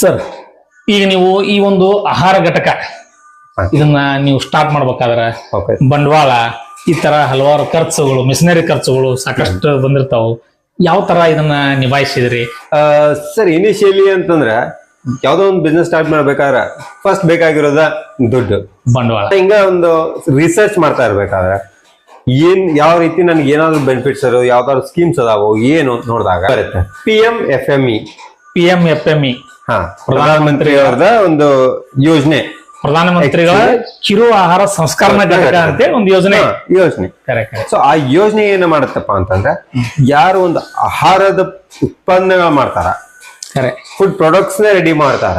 Sir ಈಗ ನೀವು ಈ ಒಂದು ಆಹಾರ ಘಟಕ ಇದನ್ನ ನೀವು ಸ್ಟಾರ್ಟ್ ಮಾಡ್ಬೇಕಾದ್ರೆ ಬಂಡವಾಳ ಈ ತರ ಹಲವಾರು ಖರ್ಚುಗಳು ಮಿಷನರಿ ಖರ್ಚುಗಳು ಸಾಕಷ್ಟು ಬಂದಿರ್ತಾವು. ಯಾವ ತರ ಇದನ್ನ ನಿಭಾಯಿಸಿದ್ರಿ? ಸರ್ ಇನಿಷಿಯಲಿ ಅಂತಂದ್ರೆ ಯಾವ್ದೋ ಒಂದು ಬಿಸ್ನೆಸ್ ಸ್ಟಾರ್ಟ್ ಮಾಡ್ಬೇಕಾದ್ರೆ ಫಸ್ಟ್ ಬೇಕಾಗಿರೋದ ದುಡ್ಡು. ಬಂಡವಾಳ. ಹಿಂಗ ಒಂದು ರಿಸರ್ಚ್ ಮಾಡ್ತಾ ಇರ್ಬೇಕಾದ್ರೆ ಏನ್ ಯಾವ ರೀತಿ ನನ್ಗೆ ಏನಾದ್ರು ಬೆನಿಫಿಟ್ಸ್ ಯಾವ್ದಾದ್ರು ಸ್ಕೀಮ್ಸ್ ಅದಾವೋ ಏನು ನೋಡಿದಾಗ ಬರುತ್ತೆ. P M F M E P M F M E ಪ್ರಧಾನಮಂತ್ರಿ ಅವ್ರದ ಒಂದು ಯೋಜನೆ. ಪ್ರಧಾನಮಂತ್ರಿಗಳ ಕಿರು ಆಹಾರ ಸಂಸ್ಕರಣಾ ಘಟಕ ಅಂತೇಳಿ ಒಂದು ಯೋಜನೆ. ಯೋಜನೆ. ಸೊ ಆ ಯೋಜನೆ ಏನ ಮಾಡುತ್ತಪ್ಪ ಅಂತಂದ್ರೆ ಯಾರು ಒಂದು ಆಹಾರದ ಉತ್ಪನ್ನಗಳ ಮಾಡ್ತಾರ ಫುಡ್ ಪ್ರಾಡಕ್ಟ್ಸ್ನ ರೆಡಿ ಮಾಡ್ತಾರ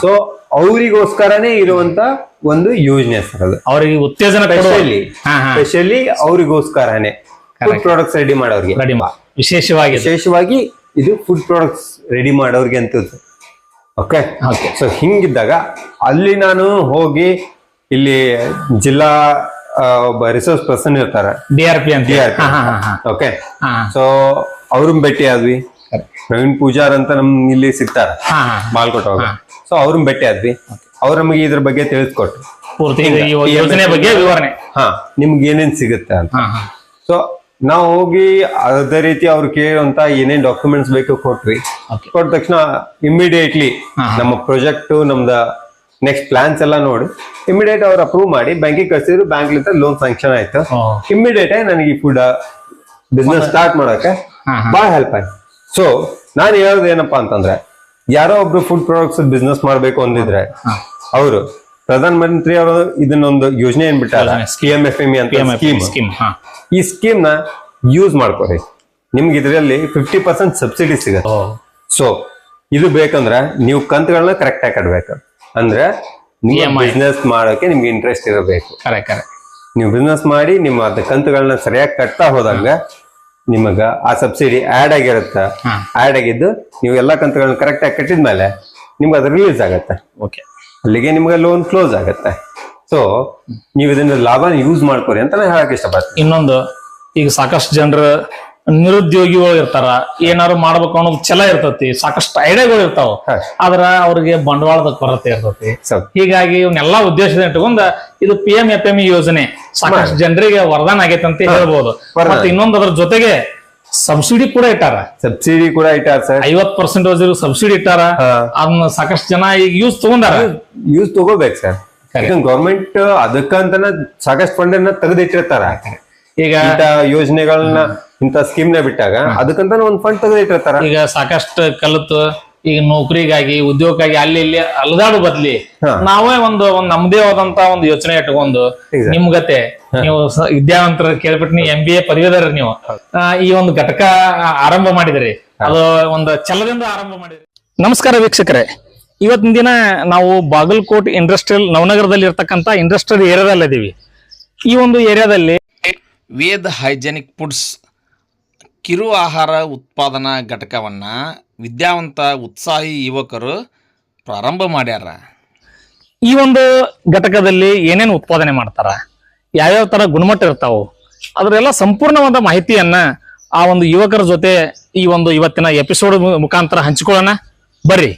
ಸೊ ಅವರಿಗೋಸ್ಕರನೇ ಇರುವಂತ ಒಂದು ಯೋಜನೆ ಸರ್ ಅದು. ಅವರಿಗೆ ಉತ್ತೇಜನ ಸ್ಪೆಷಲಿ ಸ್ಪೆಷಲಿ ಅವರಿಗೋಸ್ಕರನೇ ಫುಡ್ ಪ್ರಾಡಕ್ಟ್ಸ್ ರೆಡಿ ಮಾಡೋರಿಗೆ. ವಿಶೇಷವಾಗಿ ವಿಶೇಷವಾಗಿ ಇದು ಫುಡ್ ಪ್ರಾಡಕ್ಟ್ಸ್ ರೆಡಿ ಮಾಡೋರಿಗೆ ಅಂತ ಓಕೆ ಓಕೆ ಸೊ ಹಿಂಗಿದ್ದಾಗ ಅಲ್ಲಿ ನಾನು ಹೋಗಿ ಇಲ್ಲಿ ಜಿಲ್ಲಾ ಒಬ್ಬ ರಿಸೋರ್ಸ್ ಪರ್ಸನ್ ಇರ್ತಾರೆ. ಡಿ ಆರ್ ಪಿ ಅಂತ. ಓಕೆ ಸೊ ಅವ್ರನ್ನ ಭೇಟಿ ಆದ್ವಿ. ಪ್ರವೀಣ್ ಪೂಜಾರ್ ಅಂತ ನಮ್ ಇಲ್ಲಿ ಸಿಗ್ತಾರ. ಮಾಲ್ಕೋಟ ಸೊ ಅವ್ರನ್ನ ಭೇಟಿ ಆದ್ವಿ. ಅವ್ರು ನಮಗೆ ಇದ್ರ ಬಗ್ಗೆ ತಿಳಿಸ್ಕೊಟ್ರು. ಯೋಜನೆ ಬಗ್ಗೆ ವಿವರಣೆ. ಹಾ ನಿಮ್ಗೆ ಏನೇನ್ ಸಿಗುತ್ತೆ ಅಂತ. ಸೊ ನಾವು ಹೋಗಿ ಅದೇ ರೀತಿ ಅವ್ರು ಕೇಳುವಂತ ಏನೇನ್ ಡಾಕ್ಯುಮೆಂಟ್ಸ್ ಬೇಕು ಕೊಟ್ರಿ. Okay. ಕೊಟ್ಟ ತಕ್ಷಣ ಇಮಿಡಿಯೇಟ್ಲಿ ನಮ್ಮ ಪ್ರಾಜೆಕ್ಟ್ ನಮ್ದ ನೆಕ್ಸ್ಟ್ ಪ್ಲಾನ್ಸ್ ಎಲ್ಲ ನೋಡಿ ಇಮಿಡಿಯೇಟ್ ಅವ್ರು ಅಪ್ರೂವ್ ಮಾಡಿ ಬ್ಯಾಂಕಿಗೆ ಕಳ್ಸಿದ್ರು ಬ್ಯಾಂಕ್ ಲೋನ್ ಸ್ಯಾಂಕ್ಷನ್ ಆಯ್ತು. ಇಮಿಡಿಯೇಟ್ ಆಗಿ ನನಗೆ ಈ ಫುಡ್ ಬಿಸ್ನೆಸ್ ಸ್ಟಾರ್ಟ್ ಮಾಡೋಕೆ ಹಾ, ಹಾ. ಬಹಳ ಹೆಲ್ಪ್ ಆಯ್ತು. ಸೊ ನಾನು ಹೇಳೋದು ಏನಪ್ಪಾ ಅಂತಂದ್ರೆ ಯಾರೋ ಒಬ್ರು ಫುಡ್ ಪ್ರಾಡಕ್ಟ್ಸ್ ಬಿಸ್ನೆಸ್ ಮಾಡ್ಬೇಕು ಅಂದಿದ್ರೆ ಅವರು ಪ್ರಧಾನ ಮಂತ್ರಿ ಅವರು ಇದನ್ನೊಂದು ಯೋಜನೆ ಏನ್ ಬಿಟ್ಟಾರ? ಯೋಜನೆ, P M F M E ಅಂತ ಸ್ಕೀಮ್ ಸ್ಕೀಮ್ ಹಾ. ಈ ಸ್ಕೀಮ್ನ ಯೂಸ್ ಮಾಡ್ಕೊರಿ. ನಿಮ್ಗೆ ಇದರಲ್ಲಿ ಫಿಫ್ಟಿ ಪರ್ಸೆಂಟ್ ಸಬ್ಸಿಡಿ ಸಿಗುತ್ತೆ. ಸೊ ಇದು ಬೇಕಂದ್ರೆ ನೀವು ಕಂತುಗಳನ್ನ ಕರೆಕ್ಟ್ ಆಗಿ ಕಟ್ಬೇಕು. ಅಂದ್ರೆ ನೀವು ಬಿಸ್ನೆಸ್ ಮಾಡೋಕೆ ನಿಮ್ಗೆ ಇಂಟ್ರೆಸ್ಟ್ ಇರಬೇಕು. ಕರೆ ಕರೆ ನೀವು ಬಿಸ್ನೆಸ್ ಮಾಡಿ ನಿಮ್ಮ ಅದ ಕಂತುಗಳನ್ನ ಸರಿಯಾಗಿ ಕಟ್ತಾ ಹೋದಾಗ ನಿಮಗ ಆ ಸಬ್ಸಿಡಿ ಆಡ್ ಆಗಿರುತ್ತ. ಆಡ್ ಆಗಿದ್ದು ನೀವು ಎಲ್ಲಾ ಕಂತುಗಳನ್ನ ಕರೆಕ್ಟ್ ಆಗಿ ಕಟ್ಟಿದ್ಮೇಲೆ ನಿಮ್ಗೆ ಅದು ರಿಲೀಸ್ ಆಗತ್ತೆ. ಓಕೆ ಅಲ್ಲಿಗೆ ನಿಮ್ಗೆ ಲೋನ್ ಕ್ಲೋಸ್ ಆಗತ್ತೆ. ಸೊ ನೀವು ಇದನ್ನ ಲಾಭ ಯೂಸ್ ಮಾಡ್ಕೊರಿ ಅಂತ ಹೇಳಕ್ ಇಷ್ಟಪಡ್ತೀನಿ. ಇನ್ನೊಂದು ಈಗ ಸಾಕಷ್ಟು ಜನರು ನಿರುದ್ಯೋಗಿಗಳು ಇರ್ತಾರ ಏನಾರು ಮಾಡ್ಬೇಕು ಅನ್ನೋದು ಛಲ ಇರ್ತತಿ ಸಾಕಷ್ಟು ಐಡಿಯಾಗಳು ಇರ್ತಾವ. ಆದ್ರ ಅವ್ರಿಗೆ ಬಂಡವಾಳದ ಕೊರತೆ ಇರ್ತತಿ. ಹೀಗಾಗಿ ಇವನ್ನೆಲ್ಲ ಉದ್ದೇಶದ ಇಟ್ಕೊಂಡ ಇದು ಪಿ ಎಂ ಎಫ್ ಎಂ ಯೋಜನೆ ಸಾಕಷ್ಟು ಜನರಿಗೆ ವರದಾನ ಆಗೈತೆ ಅಂತ ಹೇಳ್ಬೋದು. ಮತ್ತೆ ಇನ್ನೊಂದು ಅದ್ರ ಜೊತೆಗೆ ಸಬ್ಸಿಡಿ ಕೂಡ ಇಟ್ಟಾರ. ಸಬ್ಸಿಡಿ ಕೂಡ ಇಟ್ಟಾರ ಸರ್. ಐವತ್ ಪರ್ಸೆಂಟೇಜ್ ಸಬ್ಸಿಡಿ ಇಟ್ಟಾರ. ಅದನ್ನ ಸಾಕಷ್ಟು ಜನ ಈಗ ಯೂಸ್ ತಗೊಂಡಾರ. ಯೂಸ್ ತಗೋಬೇಕು ಸರ್. ಗೌರ್ಮೆಂಟ್ ಅದಕ್ಕಂತನ ಸಾಕಷ್ಟು ಫಂಡ್ ಅನ್ನ ತೆಗೆದಿಟ್ಟಿರ್ತಾರ. ಈಗ ಇಂತ ಯೋಜನೆಗಳನ್ನ ಇಂತ ಸ್ಕೀಮ್ನ ಬಿಟ್ಟಾಗ ಅದಕ್ಕಂತ ಒಂದ್ ಫಂಡ್ ತೆಗೆದಿಟ್ಟಿರ್ತಾರ. ಈಗ ಸಾಕಷ್ಟು ಕಲಿತು ಈಗ ನೌಕರಿಗಾಗಿ ಉದ್ಯೋಗಕ್ಕಾಗಿ ಅಲ್ಲಿ ಇಲ್ಲಿ ಅಲದಾಡು ಬದ್ಲಿ ನಾವೇ ಒಂದು ಒಂದ್ ನಮ್ದೇ ಆದಂತ ಒಂದು ಯೋಚನೆ ಇಟ್ಕೊಂಡು ನಿಮ್ಗತೆ ನಿಮ್ ಗತೆ ನೀವು ವಿದ್ಯಾವಂತರ ಕೇಳ್ಬಿಟ್ಟು ನೀವು ಎಂ ಬಿ ಎ ಪದವೀಧರ ನೀವು ಈ ಒಂದು ಘಟಕ ಆರಂಭ ಮಾಡಿದ್ರಿ. ಅದು ಒಂದು ಛಲದಿಂದ ಆರಂಭ ಮಾಡಿದ್ರಿ. ನಮಸ್ಕಾರ ವೀಕ್ಷಕರೇ. ಇವತ್ತಿನ ದಿನ ನಾವು ಬಾಗಲಕೋಟ್ ಇಂಡಸ್ಟ್ರಿಯಲ್ ನವನಗರದಲ್ಲಿ ಇರ್ತಕ್ಕಂತ ಇಂಡಸ್ಟ್ರಿಯಲ್ ಏರಿಯಾದಲ್ಲಿ ಇದೀವಿ ಈ ಒಂದು ಏರಿಯಾದಲ್ಲಿ ವೇದ್ ಹೈಜೆನಿಕ್ ಫುಡ್ಸ್ ಕಿರು ಆಹಾರ ಉತ್ಪಾದನಾ ಘಟಕವನ್ನು ವಿದ್ಯಾವಂತ, ಉತ್ಸಾಹಿ ಯುವಕರು ಪ್ರಾರಂಭ ಮಾಡ್ಯಾರ. ಈ ಒಂದು ಘಟಕದಲ್ಲಿ ಏನೇನು ಉತ್ಪಾದನೆ ಮಾಡ್ತಾರ, ಯಾವ್ಯಾವ ತರ ಗುಣಮಟ್ಟ ಇರ್ತಾವು ಅದರೆಲ್ಲ ಸಂಪೂರ್ಣವಾದ ಮಾಹಿತಿಯನ್ನ ಆ ಒಂದು ಯುವಕರ ಜೊತೆ ಈ ಒಂದು ಇವತ್ತಿನ ಎಪಿಸೋಡ್ ಮುಖಾಂತರ ಹಂಚಿಕೊಳ್ಳೋಣ. ಬರ್ರಿ.